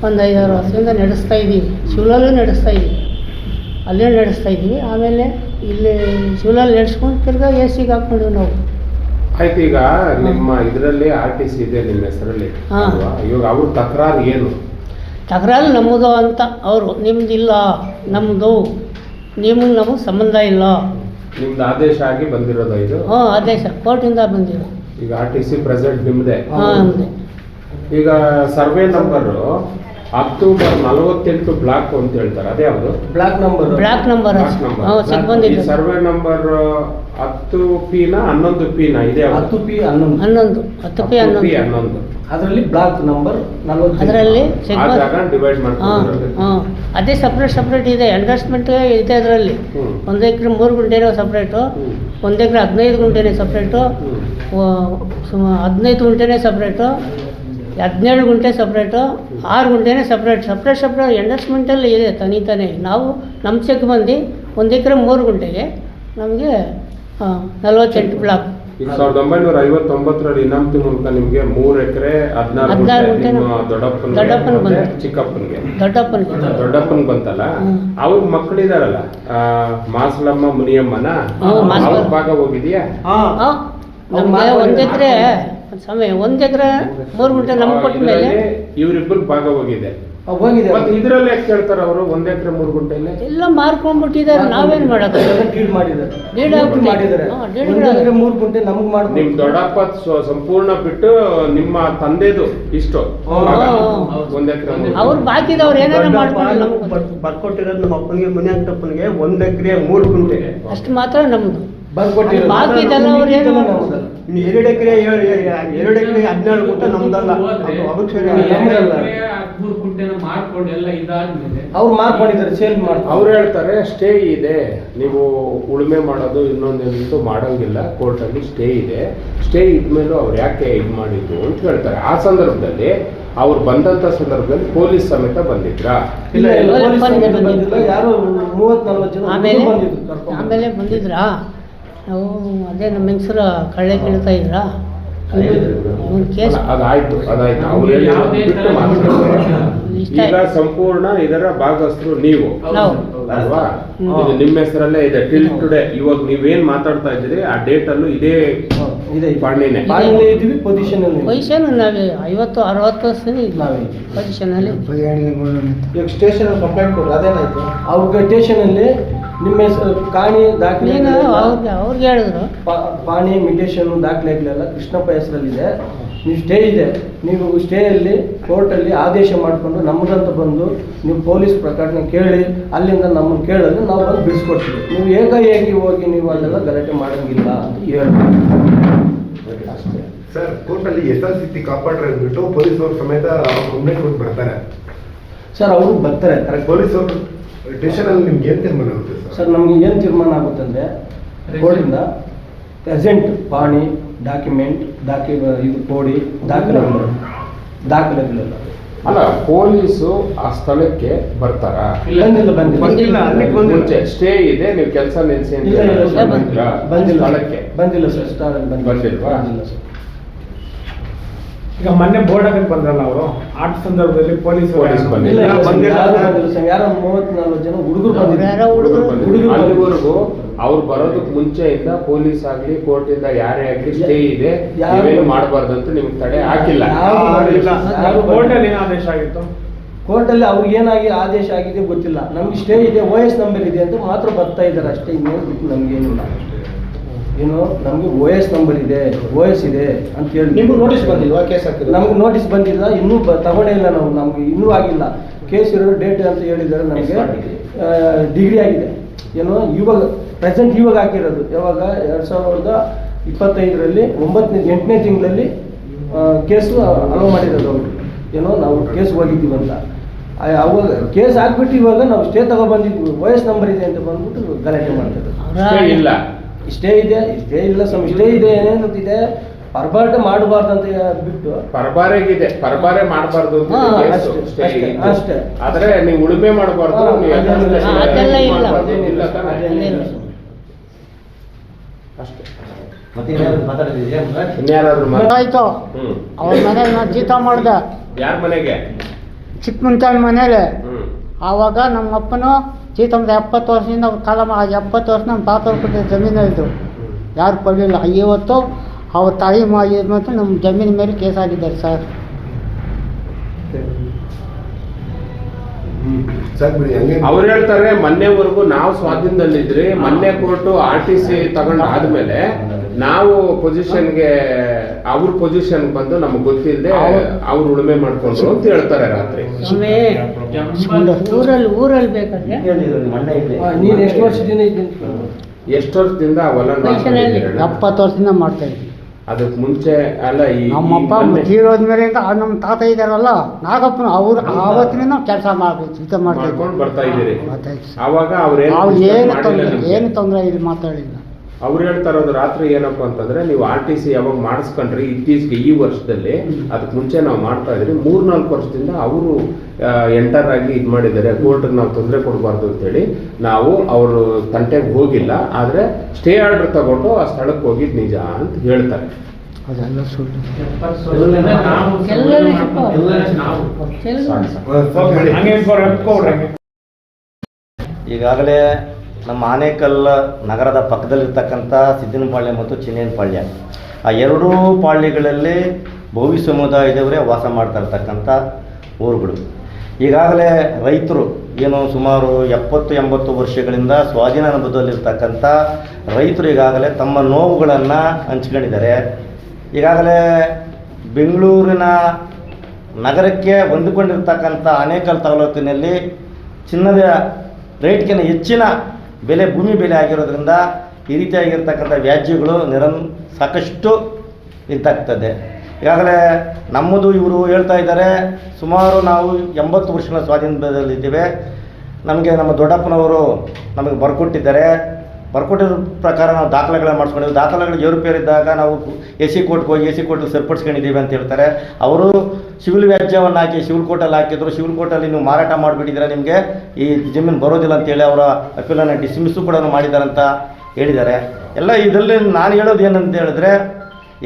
ಒಂದು ಐದಾರು ವರ್ಷದಿಂದ ನಡೆಸ್ತಾ ಇದ್ದೀವಿ. ಶಿವಲಲ್ಲೂ ನಡೆಸ್ತಾ ಇದ್ದೀವಿ. ಅಲ್ಲೇ ನಡೆಸ್ತಾ ಇದ್ದೀವಿ. ಆಮೇಲೆ ಇಲ್ಲಿ ಶಿವಲಲ್ಲಿ ನಡೆಸ್ಕೊಂಡು ತಿರ್ಗಾ ಎ ಸಿಗೆ ಹಾಕ್ಕೊಂಡ್ವಿ ನಾವು. ಆಯ್ತು ಈಗ ನಿಮ್ಮ ಇದರಲ್ಲಿ ಆರ್ ಟಿ ಸಿ ಇದೆ ನಿಮ್ಮ ಹೆಸರಲ್ಲಿ ಹಾ. ಅಲ್ವಾ? ಇವಾಗ ಅವ್ರ ತಕರಾರು ಏನು? ತಕರಾರು ನಮ್ಮದು ಅಂತ ಅವರು ನಿಮ್ದಿಲ್ಲ ನಮ್ಮದು ನಿಮಗೆ ನಮಗೆ ಸಂಬಂಧ ಇಲ್ಲ. ನಿಮ್ದು ಆದೇಶ ಆಗಿ ಬಂದಿರೋದು ಇದು? ಹ್ಞೂ ಆದೇಶ ಕೋರ್ಟಿಂದ ಬಂದಿರೋ ಈಗ ಆರ್ ಟಿ ಸಿ ಪ್ರೆಸೆಂಟ್ ನಿಮ್ದೆ? ಹಾಂ ನಮ್ಮದೇ ಈಗ ಸರ್ವೆ ನಂಬರ್ ಅಕ್ಟೋಬರ್ ನಲವತ್ತೆಂಟು ಬ್ಲಾಕ್ ಅಂತ ಹೇಳ್ತಾರೆ. ಅದೇ ಯಾವುದು? Block number block number six ಈ ಬಂದಿದ್ದು. ಸರ್ವೆ ನಂಬರ್ ಹತ್ತು ಪಿನ ಹನ್ನೊಂದು ಪಿನ ಇದೆ? ಹತ್ತು ಪಿ ಹನ್ನೊಂದು. ಹನ್ನೊಂದು. ಹತ್ತು ಪಿ ಹನ್ನೊಂದು. ಹನ್ನೊಂದು. ಅದರಲ್ಲಿ ಬ್ಲಾಕ್ ನಂಬರ್ ನಲವತ್ತು ಅದರಲ್ಲಿ ಡಿವೈಡ್ ಮಾಡ್ತಾರೆ ಹಾಂ ಅದೇ ಸಪ್ರೇಟ್ ಸಪ್ರೇಟ್ ಇದೆ. ಎಂಡರ್ಸ್ಮೆಂಟ್ ಇದೆ ಅದರಲ್ಲಿ. ಒಂದು ಎಕರೆ ಮೂರು ಗುಂಟೆನೇ ಸಪ್ರೇಟು. ಒಂದು ಎಕರೆ ಹದಿನೈದು ಗುಂಟೆನೇ ಸಪ್ರೇಟು. ಹದಿನೈದು ಗುಂಟೆನೇ ಸಪ್ರೇಟು ಹದಿನೇಳು ಗುಂಟೆ ಸಪ್ರೇಟು ಆರು ಗುಂಟೆನೇ ಸಪ್ರೇಟ್ ಸಪ್ರೇಟ್ ಸಪ್ರೇಟ್ ಎಂಡಸ್ಟ್ಮೆಂಟಲ್ಲಿ ಇದೆ ತನಿತಾನೆ ನಾವು ನಮ್ಮ ಚೆಕ್ ಬಂದು ಒಂದು ಎಕರೆ ಮೂರು ಗುಂಟೆಗೆ ನಮಗೆ ನಲವತ್ತೆಂಟು ಬ್ಲಾಕ್ ಸಾವಿರದ ಒಂಬೈನೂರ ಐವತ್ತೊಂಬತ್ತರಲ್ಲಿ ಇನಾಮತಿ ಮೂಲಕ ನಿಮಗೆ ಮೂರು ಎಕರೆ ಹದಿನಾರು ಹದಿನಾರು ಗುಂಟೆ ದೊಡ್ಡಪ್ಪನ ದೊಡ್ಡಪ್ಪನಿಗೆ ಬಂತು. ಚಿಕ್ಕಪ್ಪನಿಗೆ. ದೊಡ್ಡಪ್ಪನ ದೊಡ್ಡಪ್ಪನ ಬಂತಲ್ಲ. ಅವ್ರ ಮಕ್ಕಳಿದಾರಲ್ಲ ಆ, ಮಾಸಲಮ್ಮ ಮುನಿಯಮ್ಮನ. ಭಾಗ ಹೋಗಿದ್ಯಾ? ಒಂದು ಎಕರೆ ಸಮಯ ಒಂದು ಎಕರೆ ಮೂರು ಗುಂಟೆ ನಮ್ಗೆ ಕೊಟ್ಟ ಮೇಲೆ ಇವರಿಬ್ಬರು ಭಾಗ ಹೋಗಿದೆ ಹೋಗಿದೆ. ಮತ್ತೆ ಇದರಲ್ಲಿ ಯಾಕೆ ಕೇಳ್ತಾರೆ ಅವರು? ಒಂದ್ ಎಕರೆ ಮೂರು ಗುಂಟೆಯಲ್ಲಿ? ಎಲ್ಲ ಮಾರ್ಕೊಂಡ್ಬಿಟ್ಟಿದ್ದಾರೆ. ನಾವೇನ್ ಮಾಡೋದು? ಡೀಡ್ ಮಾಡಿದ್ದಾರೆ. ಡೀಡ್. ಮಾಡಿದ್ದಾರೆ. ಡೀಡ್ ಮೂರು ಗುಂಟೆ ನಮ್ಗೆ ಮಾಡ್ಬೋದು ನಿಮ್ ದೊಡ್ಡಪ್ಪ ಸಂಪೂರ್ಣ ಬಿಟ್ಟು ನಿಮ್ಮ ತಂದೆದು ಇಷ್ಟು. ಒಂದ್ ಎಕರೆ ಅವ್ರು ಬಾಕಿದವ್ರು ಏನಾರ ಮಾಡ್ಕೊಂಡು ನಮ್ಗೆ ಬರ್- ಬರ್ಕೊಟ್ಟಿರೋದು ನಮ್ಮ ಅಪ್ಪನಿಗೆ ಮನೆ ಅಂತಪ್ಪನಿಗೆ ಒಂದ್ ಎಕರೆ ಮೂರು ಗುಂಟೆ. ಅಷ್ಟು ಮಾತ್ರ ನಮ್ದು. ಬರ್ಕೊಟ್ಟಿರೋ ಬಾಕಿ ಇದೆಲ್ಲ ಅವ್ರು ಏನು. ಇನ್ನು ಎರಡು ಎಕರೆ ಎರಡು ಎಕರೆ ಹದಿನೇಳು ಗುಂಟೆ ನಮ್ದಲ್ಲ. ಅವ್ರು ಮಾಡ್ಕೊಂಡಿದ್ದಾರೆ ಸೇಲ್ ಮಾಡ್ತಾರೆ. ಅವ್ರು ಹೇಳ್ತಾರೆ ಸ್ಟೇ ಇದೆ. ನೀವು ಉಳುಮೆ ಮಾಡೋದು ಇನ್ನೊಂದು ಮಾಡಂಗಿಲ್ಲ. ಕೋರ್ಟಲ್ಲಿ ಸ್ಟೇ ಇದೆ. ಸ್ಟೇ ಇದ್ಮೇಲೂ ಅವ್ರು ಯಾಕೆ ಇದು ಮಾಡಿದ್ದು ಅಂತ ಹೇಳ್ತಾರೆ. ಆ ಸಂದರ್ಭದಲ್ಲಿ ಅವ್ರು ಬಂದಂತ ಸಂದರ್ಭದಲ್ಲಿ ಪೊಲೀಸ್ ಸಮೇತ ಬಂದಿದ್ರ. ಇಲ್ಲ ಯಾರು ಮೂವತ್ ನಲ್ವತ್ತು ಜನ ಆಮೇಲೆ ಹುಡುಗ್ರು ಬಂದಿದ್ರು ಆಮೇಲೆ ಬಂದಿದ್ರಾ? ನಾವು ಅದೇ ನಮ್ಮ ಹೆಂಗಸರು ಕಳ್ಳೆ ಕೀಳ್ತಾ ಇದ್ರಾ? ಕೇಸ್. ಅಲ್ಲ, ಅದಾಯ್ತು ಅದಾಯ್ತು. ಅವ್ರು ನಮ್ಗೆ ಬಿಟ್ಟು ತರ ಇಷ್ಟ ಈಗ ಸಂಪೂರ್ಣ ಇದರ ಭಾಗಸ್ಥರು ನೀವು. ನಾವು ಅಲ್ವಾ? ಇದು ನಿಮ್ಮ ಹೆಸರಲ್ಲೇ ಇದೆ. ಟಿಲ್ ಟುಡೇ ಇವಾಗ ನೀವೇನ್ ಮಾತಾಡ್ತಾ ಇದ್ದೀರಿ ಆ ಡೇಟ್ ಅಲ್ಲಿ ಇದೇ ಇದೆ ಪಾಣಿನೇ ಇದ್ದೀವಿ ಪೊಸಿಷನ್ ಅಲ್ಲಿ ಪೊಸಿಷನ್ ನಾವೇ ಐವತ್ತು ಅರವತ್ತು ವರ್ಷ ನಾವೇ ಪೊಸಿಷನಲ್ಲಿ ಇವಾಗ ಸ್ಟೇಷನ್ ಕಂಪ್ಲೇಂಟ್ ಕೊಡ್ರಿ ಅದೇನಾಯ್ತು? ಅವ್ರಿಗೆ ಸ್ಟೇಷನಲ್ಲಿ ನಿಮ್ಮ ಹೆಸರು ಕಾಣಿ ದಾಖಲೆ ನೀನು ಅವ್ರಿಗೆ ಅವ್ರಿಗೆ ಹೇಳಿದ್ರು. ಪಾಣಿ ಮಿಟೇಷನ್ ದಾಖಲೆಗಳೆಲ್ಲ ಕೃಷ್ಣಪ್ಪ ಹೆಸರಲ್ಲಿದೆ. ನೀವು ಸ್ಟೇ ಇದೆ. ನೀವು ಸ್ಟೇಯಲ್ಲಿ ಕೋರ್ಟಲ್ಲಿ ಆದೇಶ ಮಾಡಿಕೊಂಡು ನಮ್ಮದಂತ ಬಂದು ನೀವು ಪೊಲೀಸ್ ಪ್ರಕರಣ ಕೇಳಿ ಅಲ್ಲಿಂದ ನಮ್ಮನ್ನು ಕೇಳಿದ್ರೆ ನಾವು ಬಂದು ಬಿಡಿಸ್ಕೊಡ್ತೀವಿ. ನೀವು ಏಕಾಏಕಿ ಹೋಗಿ ನೀವು ಅಲ್ಲೆಲ್ಲ ಗಲಾಟೆ ಮಾಡೋಂಗಿಲ್ಲ ಅಂತ ಹೇಳಿ ಅಷ್ಟೇ. ಸರ್ ಕೋರ್ಟಲ್ಲಿ ಎಸ್ ಎಲ್ ಸಿ ಕಾಪಾಡ್ರೆ ಅಂದ್ಬಿಟ್ಟು ಪೊಲೀಸರು ಸಮೇತ ಕಂಪ್ಲೇಂಟ್ ಕೊಟ್ಟು ಬರ್ತಾರೆ. ಸರ್ ಅವರು ಬರ್ತಾರೆ ಕರೆಕ್ಟ್ ಪೊಲೀಸರು ಸ್ಟೇಷನಲ್ಲಿ ನಿಮ್ಗೆ ಏನ್ ತೀರ್ಮಾನ ಆಗುತ್ತೆ ಸರ್? ಸರ್ ನಮಗೆ ಏನು ತೀರ್ಮಾನ ಆಗುತ್ತಂದ್ರೆ ಕೋರ್ಟಿಂದ ಪ್ರೆಸೆಂಟ್ ಪಾಣಿ ಡಾಕ್ಯುಮೆಂಟ್ ಡಾಕ್ಯು ಇದು ಕೋಡಿ ದಾಖಲೆಗಳು. ದಾಖಲೆಗಳೆಲ್ಲ. ಅಲ್ಲ ಪೊಲೀಸು ಆ ಸ್ಥಳಕ್ಕೆ ಬರ್ತಾರ? ಬಂದಿಲ್ಲ ಬಂದಿಲ್ಲ. ಮುಂಚೆ ಸ್ಟೇ ಇದೆ ನೀವು ಕೆಲಸ ನಿಲ್ಸಿ ಅಂತ ಇಲ್ಲ, ಇಲ್ಲ, ಬಂದಿಲ್ಲ. ಸ್ಥಳಕ್ಕೆ ಬಂದಿಲ್ಲ ಸರ್. ಸ್ಟಾರಲ್ಲಿ ಬಂದಿಲ್ಲ ಬಂದಿಲ್ವಾ? ಬಂದಿಲ್ಲ ಸರ್. ಈಗ ಮೊನ್ನೆ ಬೋರ್ಡ್ ಹಾಕಕ್ ಬಂದ್ರಲ್ಲ ಅವರು? ಆ ಸಂದರ್ಭದಲ್ಲಿ ಪೊಲೀಸ್ ಯಾರು ಮೂವತ್ತ್ ನಲ್ವತ್ತು ಜನ ಹುಡುಗರು ಹುಡುಗರು. ಹುಡುಗರು ಅಲ್ಲಿವರೆಗೂ ಅವ್ರು ಬರೋದಕ್ಕೆ ಮುಂಚೆಯಿಂದ ಪೊಲೀಸ್ ಆಗ್ಲಿ ಕೋರ್ಟ್ ಇಂದ ಯಾರೇ ಆಗ್ಲಿ ಸ್ಟೇ ಇದೆ. ಏನು ಮಾಡಬಾರ್ದು ಅಂತ ನಿಮ್ಗೆ ತಡೆ ಹಾಕಿಲ್ಲ. ಬಂದಿಲ್ಲ. ಏನು ಆದೇಶ ಆಗಿತ್ತು? ಕೋರ್ಟಲ್ಲಿ ಅವ್ರಿಗೆ ಏನಾಗಿ ಆದೇಶ ಆಗಿದೆ ಗೊತ್ತಿಲ್ಲ. ನಮ್ಗೆ ಸ್ಟೇ ಇದೆ ಓ ಎಸ್ ನಂಬರ್ ಇದೆ ಅಂತ ಮಾತ್ರ ಬರ್ತಾ ಇದ್ದಾರೆ ಅಷ್ಟೇ. ಇನ್ನೇನು ಬಿಟ್ಟು ನಮ್ಗೇನಿಲ್ಲ. ಏನು ನಮಗೆ ಓ ಎಸ್ ನಂಬರ್ ಇದೆ ಓ ಎಸ್ ಇದೆ ಅಂತ ಹೇಳಿ. ನಿಮ್ಗೆ ನೋಟಿಸ್ ಬಂದಿಲ್ವಾ ಕೇಸ್ ಹಾಕಿದ್ರು? ನಮ್ಗೆ ನೋಟಿಸ್ ಬಂದಿಲ್ಲ ಇನ್ನೂ ಬ ತಗೊಂಡೇ ಇಲ್ಲ ನಾವು ನಮ್ಗೆ ಇನ್ನೂ ಆಗಿಲ್ಲ. ಕೇಸ್ ಇರೋ ಡೇಟ್ ಅಂತ ಹೇಳಿದ್ದಾರೆ ನಮಗೆ. ಡಿಗ್ರಿ ಆಗಿದೆ. ಏನು ಇವಾಗ ಪ್ರೆಸೆಂಟ್ ಇವಾಗ ಹಾಕಿರೋದು. ಯಾವಾಗ? ಎರಡು ಸಾವಿರದ ಇಪ್ಪತ್ತೈದರಲ್ಲಿ ಒಂಬತ್ತನೇ ಎಂಟನೇ ತಿಂಗಳಲ್ಲಿ ಕೇಸು ಅಲೋ ಮಾಡಿರೋದು ಅವರು. ಏನೋ ನಾವು ಕೇಸ್ ಹೋಗಿದ್ದೀವಿ ಅಂತ. ಆ, ಅವಾಗ ಕೇಸ್ ಹಾಕ್ಬಿಟ್ಟು ಇವಾಗ ನಾವು ಸ್ಟೇ ತಗೊಬಂದಿದ್ವಿ ಎಸ್ ನಂಬರ್ ಇದೆ ಅಂತ ಬಂದ್ಬಿಟ್ಟು ಗಲಾಟೆ ಮಾಡ್ತಾರೆ ಸ್ಟೇ ಇಲ್ಲ. ಸ್ಟೇ ಇದೆ ಇಷ್ಟೇ ಇಲ್ಲ ಸ್ವಾಮಿ ಇಷ್ಟೇ ಇದೆ ಏನೇನಂತಿದೆ ಪರ್ಬಾಟ ಮಾಡಬಾರ್ದು ಅಂತ ಬಿಟ್ಟು ಪರಬಾರೆಗಿದೆ ಪರಬಾರೆ ಮಾಡಬಾರ್ದು ಇದೆ ಅಷ್ಟೇ. ಆದ್ರೆ ನೀವು ಉಳುಮೆ ಮಾಡಬಾರ್ದು? ಅಷ್ಟೇ? ಆಯ್ತು ಅವ್ರ ಮನೇಲಿ ನಾನು ಜೀತ ಮಾಡಿದೆ. ಯಾರ ಮನೆಗೆ? ಚಿಕ್ಕಮಂತಾಳ ಮನೇಲಿ. ಹ್ಮ್. ಆವಾಗ ನಮ್ಮ ಅಪ್ಪನು ಜೀತಂದ ಎಪ್ಪತ್ತು ವರ್ಷದಿಂದ ಅವ್ರ ಕಾಲ ಮಾ ಎಪ್ಪತ್ತು ವರ್ಷ ನಮ್ಮ ತಾತವ್ರು ಕೊಟ್ಟಿದ್ದ ಜಮೀನು ಇದು ಯಾರು ಕೊಡಲಿಲ್ಲ. ಇವತ್ತು ಅವ್ರ ತಾಯಿ ಮತ್ತು ನಮ್ಮ ಜಮೀನ ಮೇಲೆ ಕೇಸ್ ಆಗಿದ್ದಾರೆ ಸರ್. ಸರ್ ಬಿಡಿ ಹಂಗೆ ಅವ್ರು ಹೇಳ್ತಾರೆ ಮೊನ್ನೆವರೆಗೂ ನಾವು ಸ್ವಾಧೀನದಲ್ಲಿದ್ರಿ ಮೊನ್ನೆ ಕೋರ್ಟು ಆರ್ ಟಿ ಸಿ ತಗೊಂಡ್ ಆದ್ಮೇಲೆ ನಾವು ಪೊಸಿಷನ್ಗೆ ಅವ್ರ ಪೊಸಿಷನ್ ಬಂದು ನಮ್ಗೆ ಗೊತ್ತಿಲ್ಲದೆ ಅವ್ರು ಉಳುಮೆ ಮಾಡ್ಕೊಂಡ್ರು ಅಂತ ಹೇಳ್ತಾರೆ ರಾತ್ರಿ. ಊರಲ್ಲಿ ಊರಲ್ಲಿ ಬೇಕಾದ್ರೆ ಎಷ್ಟು ವರ್ಷದಿಂದ ಎಷ್ಟು ವರ್ಷದಿಂದ ಆ ಹೊಲ ಎಪ್ಪತ್ತು ವರ್ಷದಿಂದ ಮಾಡ್ತಾ ಅದಕ್ಕೆ ಮುಂಚೆ ಅಲ್ಲ ಈ ನಮ್ಮಪ್ಪ ತೀರೋದ ಮೇಲಿಂದ ನಮ್ಮ ತಾತ ಇದ್ದಾರಲ್ಲ ನಾಗಪ್ಪನ ಅವ್ರು ಆವತ್ತಿನ ಕೆಲಸ ಮಾಡ್ಬೇಕು ಇದು ಮಾಡ್ತಾ ಮಾಡ್ಕೊಂಡು ಬರ್ತಾ ಇದ್ದೀರಿ. ಅವಾಗ ಅವ್ರು ನಾವು ಏನು ತೊಂದರೆ ಏನು ತೊಂದರೆ ಇಲ್ಲಿ ಮಾತಾಡಿಲ್ಲ. ಅವ್ರು ಹೇಳ್ತಾ ಇರೋದು ರಾತ್ರಿ ಏನಪ್ಪ ಅಂತಂದ್ರೆ ನೀವು ಆರ್ ಟಿ ಸಿ ಯಾವಾಗ ಮಾಡಿಸ್ಕೊಂಡ್ರಿ ಇತ್ತೀಚೆಗೆ ಈ ವರ್ಷದಲ್ಲಿ ಅದಕ್ಕೆ ಮುಂಚೆ ನಾವು ಮಾಡ್ತಾ ಇದ್ರಿ ಮೂರ್ನಾಲ್ಕು ವರ್ಷದಿಂದ ಅವರು ಎಂಟರ್ ಆಗಿ ಇದು ಮಾಡಿದ್ದಾರೆ. ಕೋರ್ಟ್ಗೆ ನಾವು ತೊಂದರೆ ಕೊಡಬಾರ್ದು ಅಂತೇಳಿ ನಾವು ಅವರು ತಂಟೆಗೆ ಹೋಗಿಲ್ಲ. ಆದರೆ ಸ್ಟೇ ಆರ್ಡರ್ ತಗೊಂಡು ಆ ಸ್ಥಳಕ್ಕೆ ಹೋಗಿದ್ದು ನಿಜ ಅಂತ ಹೇಳ್ತಾರೆ. ಅದೆಲ್ಲ ಸುಳ್ಳು. ಈಗಾಗಲೇ ನಮ್ಮ ಆನೇಕಲ್ ನಗರದ ಪಕ್ಕದಲ್ಲಿರ್ತಕ್ಕಂಥ ಸಿದ್ದನಪಾಳ್ಯ ಮತ್ತು ಚಿನ್ನೇನಪಾಳ್ಯ. ಆ ಎರಡೂ ಪಾಳ್ಯಗಳಲ್ಲಿ ಭೋವಿ ಸಮುದಾಯದವರೇ ವಾಸ ಮಾಡ್ತಾ ಇರ್ತಕ್ಕಂಥ ಊರುಗಳು. ಈಗಾಗಲೇ ರೈತರು ಏನು ಸುಮಾರು ಎಪ್ಪತ್ತು, ಎಂಬತ್ತು ವರ್ಷಗಳಿಂದ ಸ್ವಾಧೀನ ಅನುಭವದಲ್ಲಿರ್ತಕ್ಕಂಥ ರೈತರು ಈಗಾಗಲೇ ತಮ್ಮ ನೋವುಗಳನ್ನು ಹಂಚ್ಕೊಂಡಿದ್ದಾರೆ. ಈಗಾಗಲೇ ಬೆಂಗಳೂರಿನ ನಗರಕ್ಕೆ ಹೊಂದಿಕೊಂಡಿರ್ತಕ್ಕಂಥ ಆನೇಕಲ್ ತಾಲೂಕಿನಲ್ಲಿ ಚಿನ್ನದ ರೇಟ್ಗಿಂತ ಹೆಚ್ಚಿನ ಬೆಲೆ ಭೂಮಿ ಬೆಲೆ ಆಗಿರೋದ್ರಿಂದ ಈ ರೀತಿಯಾಗಿರ್ತಕ್ಕಂಥ ವ್ಯಾಜ್ಯಗಳು ನಿರನ್, ಸಾಕಷ್ಟು ಇದಾಗ್ತದೆ. ಈಗಾಗಲೇ ನಮ್ಮದು ಇವರು ಹೇಳ್ತಾ ಇದ್ದಾರೆ, ಸುಮಾರು ನಾವು ಎಂಬತ್ತು ವರ್ಷಗಳ ಸ್ವಾಧೀನದಲ್ಲಿದ್ದೇವೆ. ನಮಗೆ ನಮ್ಮ ದೊಡ್ಡಪ್ಪನವರು ನಮಗೆ ಬರ್ಕೊಟ್ಟಿದ್ದಾರೆ. ಬರ್ಕೊಟ್ಟಿರೋ ಪ್ರಕಾರ ನಾವು ದಾಖಲೆಗಳನ್ನ ಮಾಡಿಸ್ಕೊಂಡಿದ್ದೀವಿ. ದಾಖಲೆಗಳು ಏರುಪೇರಿದ್ದಾಗ ನಾವು ಎ ಸಿ ಕೋರ್ಟ್ಗೆ ಹೋಗಿ ಎ ಸಿ ಕೋರ್ಟಲ್ಲಿ ಸರಿಪಡಿಸ್ಕೊಂಡಿದ್ದೀವಿ ಅಂತ ಹೇಳ್ತಾರೆ. ಅವರು ಸಿವಿಲ್ ವ್ಯಾಜ್ಯವನ್ನು ಹಾಕಿ ಸಿವಿಲ್ ಕೋರ್ಟಲ್ಲಿ ಹಾಕಿದ್ರು. ಸಿವಿಲ್ ಕೋರ್ಟಲ್ಲಿ ನೀವು ಮಾರಾಟ ಮಾಡಿಬಿಟ್ಟಿದ್ರೆ ನಿಮಗೆ ಈ ಜಮೀನು ಬರೋದಿಲ್ಲ ಅಂತೇಳಿ ಅವರ ಅಪೀಲನ್ನು ಡಿಸ್ಮಿಸ್ಸು ಕೂಡ ಮಾಡಿದ್ದಾರೆ ಅಂತ ಹೇಳಿದ್ದಾರೆ. ಎಲ್ಲ ಇದರಲ್ಲಿ ನಾನು ಹೇಳೋದು ಏನಂತ ಹೇಳಿದ್ರೆ,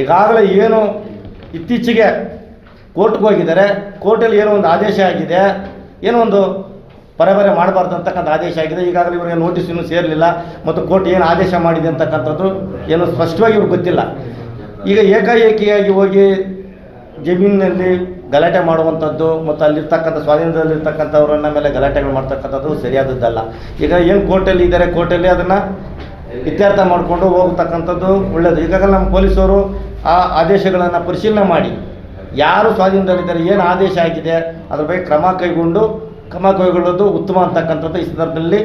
ಈಗಾಗಲೇ ಏನು ಇತ್ತೀಚೆಗೆ ಕೋರ್ಟ್ಗೆ ಹೋಗಿದ್ದಾರೆ. ಕೋರ್ಟಲ್ಲಿ ಏನೋ ಒಂದು ಆದೇಶ ಆಗಿದೆ. ಏನೋ ಒಂದು ಪರಬರೆ ಮಾಡಬಾರ್ದು ಅಂತಕ್ಕಂಥ ಆದೇಶ ಆಗಿದೆ. ಈಗಾಗಲೇ ಇವರಿಗೆ ನೋಟಿಸ್ ಇನ್ನೂ ಸೇರಲಿಲ್ಲ ಮತ್ತು ಕೋರ್ಟ್ ಏನು ಆದೇಶ ಮಾಡಿದೆ ಅಂತಕ್ಕಂಥದ್ದು ಏನು ಸ್ಪಷ್ಟವಾಗಿ ಇವ್ರಿಗೆ ಗೊತ್ತಿಲ್ಲ. ಈಗ ಏಕಾಏಕಿಯಾಗಿ ಹೋಗಿ ಜಮೀನಿನಲ್ಲಿ ಗಲಾಟೆ ಮಾಡುವಂಥದ್ದು ಮತ್ತು ಅಲ್ಲಿರ್ತಕ್ಕಂಥ ಸ್ವಾಧೀನದಲ್ಲಿರ್ತಕ್ಕಂಥವ್ರನ್ನ ಮೇಲೆ ಗಲಾಟೆಗಳು ಮಾಡ್ತಕ್ಕಂಥದ್ದು ಸರಿಯಾದದ್ದಲ್ಲ. ಈಗ ಏನು ಕೋರ್ಟಲ್ಲಿ ಇದ್ದಾರೆ, ಕೋರ್ಟಲ್ಲಿ ಅದನ್ನು ಇತ್ಯರ್ಥ ಮಾಡಿಕೊಂಡು ಹೋಗ್ತಕ್ಕಂಥದ್ದು ಒಳ್ಳೆಯದು ಈಗಾಗಲೇ ನಮ್ಮ ಪೊಲೀಸರು ಆ ಆದೇಶಗಳನ್ನು ಪರಿಶೀಲನೆ ಮಾಡಿ. ಯಾರು ಸ್ವಾಧೀನದಲ್ಲಿದ್ದಾರೆ, ಏನು ಆದೇಶ ಆಗಿದೆ, ಅದ್ರ ಬಗ್ಗೆ ಕ್ರಮ ಕೈಗೊಂಡು ಕ್ರಮ ಕೈಗೊಳ್ಳೋದು ಉತ್ತಮ ಅಂತಕ್ಕಂಥದ್ದು ಈ ಸಂದರ್ಭದಲ್ಲಿ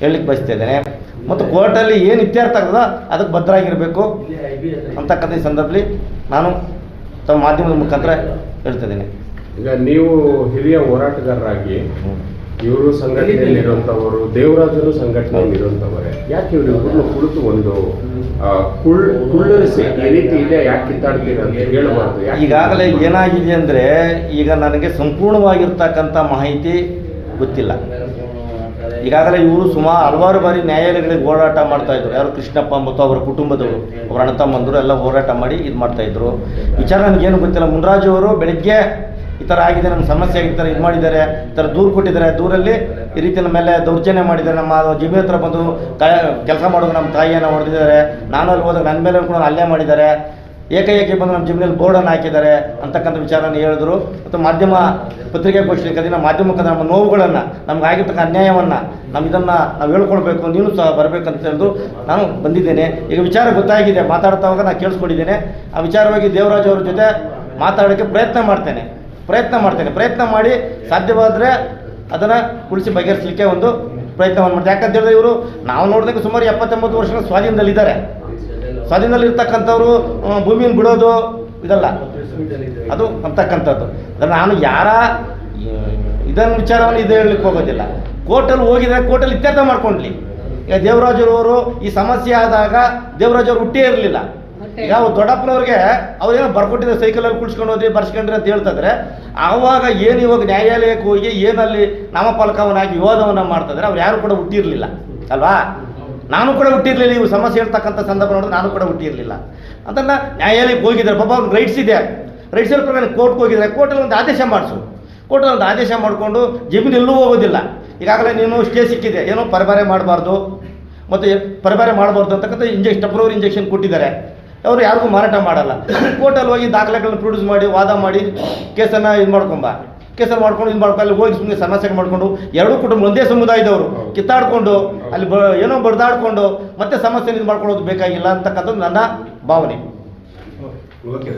ಹೇಳಲಿಕ್ಕೆ ಬಯಸ್ತಾ ಇದ್ದೇನೆ ಮತ್ತು ಕೋರ್ಟಲ್ಲಿ ಏನು ಇತ್ಯರ್ಥ ಆಗ್ತದ ಅದಕ್ಕೆ ಭದ್ರಾಗಿರಬೇಕು ಅಂತಕ್ಕಂಥ ಈ ಸಂದರ್ಭದಲ್ಲಿ ನಾನು ತಮ್ಮ ಮಾಧ್ಯಮದ ಮುಖಾಂತರ ಹೇಳ್ತಿದ್ದೇನೆ. ಈಗ ನೀವು ಹಿರಿಯ ಹೋರಾಟಗಾರರಾಗಿ ಇವರು ಸಂಘಟನೆಯಲ್ಲಿರುವಂಥವರು ದೇವರಾಜರು ಸಂಘಟನೆಯಲ್ಲಿರುವಂಥವರೇ. ಯಾಕೆ ಇವರು ಇವ್ರನ್ನ ಕುಳಿತು ಒಂದು ಕುಳ್ ಕುಳ್ಳರಿಸಿ ಈ ರೀತಿ ಇದೆ ಯಾಕೆ ಕಿತ್ತಾಡ್ತೀರ ಅಂತ ಹೇಳಬಾರ್ದು ಈಗಾಗಲೇ ಏನಾಗಿದೆ ಅಂದರೆ ಈಗ ನನಗೆ ಸಂಪೂರ್ಣವಾಗಿರ್ತಕ್ಕಂಥ ಮಾಹಿತಿ ಗೊತ್ತಿಲ್ಲ. ಈಗಾಗಲೇ ಇವರು ಸುಮಾರು ಹಲವಾರು ಬಾರಿ ನ್ಯಾಯಾಲಯಗಳಿಗೆ ಹೋರಾಟ ಮಾಡ್ತಾ ಇದ್ರು. ಯಾರು ಕೃಷ್ಣಪ್ಪ ಮತ್ತು ಅವರ ಕುಟುಂಬದವರು ಅವರ ಅಣ್ಣ ತಮ್ಮಂದರು ಎಲ್ಲ ಹೋರಾಟ ಮಾಡಿ ಇದು ಮಾಡ್ತಾ ಇದ್ರು. ವಿಚಾರ ನನಗೇನು ಗೊತ್ತಿಲ್ಲ. ಮುನ್ರಾಜು ಅವರು ಬೆಳಗ್ಗೆ ಈ ಥರ ಆಗಿದೆ ನಮ್ಮ ಸಮಸ್ಯೆ ಆಗಿ ಥರ ಇದು ಮಾಡಿದ್ದಾರೆ, ಈ ಥರ ದೂರು ಕೊಟ್ಟಿದ್ದಾರೆ. ದೂರಲ್ಲಿ ಈ ರೀತಿ ನಮ್ಮ ಮೇಲೆ ದೌರ್ಜನ್ಯ ಮಾಡಿದ್ದಾರೆ. ನಮ್ಮ ಜಮೀನ್ ಹತ್ರ ಬಂದು ಕೆಲಸ ಮಾಡೋದು ನಮ್ಮ ತಾಯಿಯನ್ನು ಹೊಡೆದಿದ್ದಾರೆ. ನಾನು ಅಲ್ಲಿ ಹೋದಾಗ ನನ್ನ ಮೇಲೆ ಕೂಡ ಅಲ್ಲೇ ಮಾಡಿದ್ದಾರೆ. ಏಕೈಕಿ ಬಂದು ನಮ್ಮ ಜಮೀನಲ್ಲಿ ಬೋರ್ಡನ್ನು ಹಾಕಿದ್ದಾರೆ ಅಂತಕ್ಕಂಥ ವಿಚಾರನ ಹೇಳಿದ್ರು. ಮತ್ತು ಮಾಧ್ಯಮ ಪತ್ರಿಕಾಗೋಷ್ಠಿ ಕದಿನ ಮಾಧ್ಯಮ ಮಾಧ್ಯಮಕ್ಕೆ ನಮ್ಮ ನೋವುಗಳನ್ನು, ನಮ್ಗೆ ಆಗಿರ್ತಕ್ಕ ಅನ್ಯಾಯವನ್ನು ನಮ್ಮ ಇದನ್ನು ನಾವು ಹೇಳ್ಕೊಳ್ಬೇಕು ನೀನು ಸಹ ಬರಬೇಕಂತ ಹೇಳಿದ್ರು ನಾನು ಬಂದಿದ್ದೇನೆ. ಈಗ ವಿಚಾರ ಗೊತ್ತಾಗಿದೆ ಮಾತಾಡ್ತಾವಾಗ ನಾನು ಕೇಳಿಸ್ಕೊಂಡಿದ್ದೇನೆ. ಆ ವಿಚಾರವಾಗಿ ದೇವರಾಜ್ ಅವ್ರ ಜೊತೆ ಮಾತಾಡೋಕ್ಕೆ ಪ್ರಯತ್ನ ಮಾಡ್ತೇನೆ. ಪ್ರಯತ್ನ ಮಾಡ್ತೇನೆ. ಪ್ರಯತ್ನ ಮಾಡಿ ಸಾಧ್ಯವಾದರೆ ಅದನ್ನು ಉಳಿಸಿ ಬಗೆಹರಿಸಲಿಕ್ಕೆ ಒಂದು ಪ್ರಯತ್ನವನ್ನು ಮಾಡ್ತಾರೆ ಯಾಕಂತ ಹೇಳಿದ್ರೆ ಇವರು ನಾವು ನೋಡಿದಾಗ ಸುಮಾರು ಎಪ್ಪತ್ತೊಂಬತ್ತು ವರ್ಷಗಳ ಸ್ವಾಧೀನದಲ್ಲಿದ್ದಾರೆ ಸ್ವಾಧೀನದಲ್ಲಿ ಇರ್ತಕ್ಕಂಥವ್ರು ಭೂಮಿಯನ್ನು ಬಿಡೋದು ಇದಲ್ಲ. ಅದು ಅಂತಕ್ಕಂಥದ್ದು. ನಾನು ಯಾರ ಇದನ್ನು ವಿಚಾರವನ್ನು ಇದು ಹೇಳಲಿಕ್ಕೆ ಹೋಗೋದಿಲ್ಲ. ಕೋರ್ಟಲ್ಲಿ ಹೋಗಿದ್ರೆ ಕೋರ್ಟಲ್ಲಿ ಇತ್ಯರ್ಥ ಮಾಡ್ಕೊಂಡ್ಲಿ. ಈಗ ದೇವರಾಜರವರು ಈ ಸಮಸ್ಯೆ ಆದಾಗ ದೇವರಾಜವ್ರು ಹುಟ್ಟೇ ಇರಲಿಲ್ಲ. ಈಗ ಅವ್ರು ದೊಡ್ಡಪ್ಪನವ್ರಿಗೆ ಅವ್ರೇನೋ ಬರ್ಕೊಟ್ಟಿದ್ದಾರೆ ಸೈಕಲಲ್ಲಿ ಕುಳ್ಸ್ಕೊಂಡು ಹೋದ್ರಿ, ಬರ್ಸ್ಕೊಂಡ್ರಿ ಅಂತ ಹೇಳ್ತಾದ್ರೆ, ಆವಾಗ ಏನು ಇವಾಗ ನ್ಯಾಯಾಲಯಕ್ಕೆ ಹೋಗಿ ಏನಲ್ಲಿ ನಾಮಫಲಕವನ್ನಾಗಿ ವಿವಾದವನ್ನು ಮಾಡ್ತಿದ್ರೆ ಅವ್ರು ಯಾರು ಕೂಡ ಹುಟ್ಟಿರಲಿಲ್ಲ, ಅಲ್ವಾ? ನಾನು ಕೂಡ ಹುಟ್ಟಿರಲಿಲ್ಲ ಇವು ಸಮಸ್ಯೆ ಹೇಳ್ತಕ್ಕಂಥ ಸಂದರ್ಭ ನೋಡಿದ್ರೆ ನಾನು ಕೂಡ ಹುಟ್ಟಿರಲಿಲ್ಲ. ಅದನ್ನು ನ್ಯಾಯಾಲಯಕ್ಕೆ ಹೋಗಿದ್ದಾರೆ, ಪಾಪ ಅವ್ರಿಗೆ ರೈಟ್ಸ್ ಇದೆ. ರೈಟ್ಸ್ ಪ್ರಕಾರ ಕೋರ್ಟ್ಗೆ ಹೋಗಿದ್ದಾರೆ. ಕೋರ್ಟಲ್ಲಿ ಒಂದು ಆದೇಶ ಮಾಡಿಸು. ಕೋರ್ಟಲ್ಲಿ ಒಂದು ಆದೇಶ ಮಾಡಿಕೊಂಡು ಜಮೀನು ಎಲ್ಲೂ ಹೋಗೋದಿಲ್ಲ. ಈಗಾಗಲೇ ನೀನು ಸ್ಟೇ ಸಿಕ್ಕಿದೆ. ಏನೋ ಪರಬಾರೆ ಮಾಡಬಾರ್ದು. ಮತ್ತು ಪರಬಾರೆ ಮಾಡಬಾರ್ದು ಅಂತಕ್ಕಂಥ ಇಂಜೆಕ್ಷನ್ ಟೆಂಪ್ರವರಿ ಇಂಜೆಕ್ಷನ್ ಕೊಟ್ಟಿದ್ದಾರೆ. ಅವರು ಯಾರಿಗೂ ಮಾರಾಟ ಮಾಡಲ್ಲ. ಕೋರ್ಟಲ್ಲಿ ಹೋಗಿ ದಾಖಲೆಗಳನ್ನ ಪ್ರೊಡ್ಯೂಸ್ ಮಾಡಿ ವಾದ ಮಾಡಿ ಕೇಸನ್ನು ಇದು ಮಾಡ್ಕೊಂಬ ಕೇಸಲ್ಲಿ ಮಾಡ್ಕೊಂಡು ಇದು ಮಾಡ್ಕೊಂಡು ಅಲ್ಲಿ ಹೋಗಿ ಸುಮ್ಮನೆ ಸಮಸ್ಯೆ ಮಾಡಿಕೊಂಡು ಎರಡೂ ಕುಟುಂಬ ಒಂದೇ ಸಮುದಾಯದವರು ಕಿತ್ತಾಡ್ಕೊಂಡು ಅಲ್ಲಿ ಬ ಏನೋ ಬಡ್ದಾಡ್ಕೊಂಡು ಮತ್ತೆ ಸಮಸ್ಯೆ ಇದು ಮಾಡ್ಕೊಳ್ಳೋದು ಬೇಕಾಗಿಲ್ಲ ಅಂತಕ್ಕಂಥದ್ದು ನನ್ನ ಭಾವನೆ. ಓಕೆ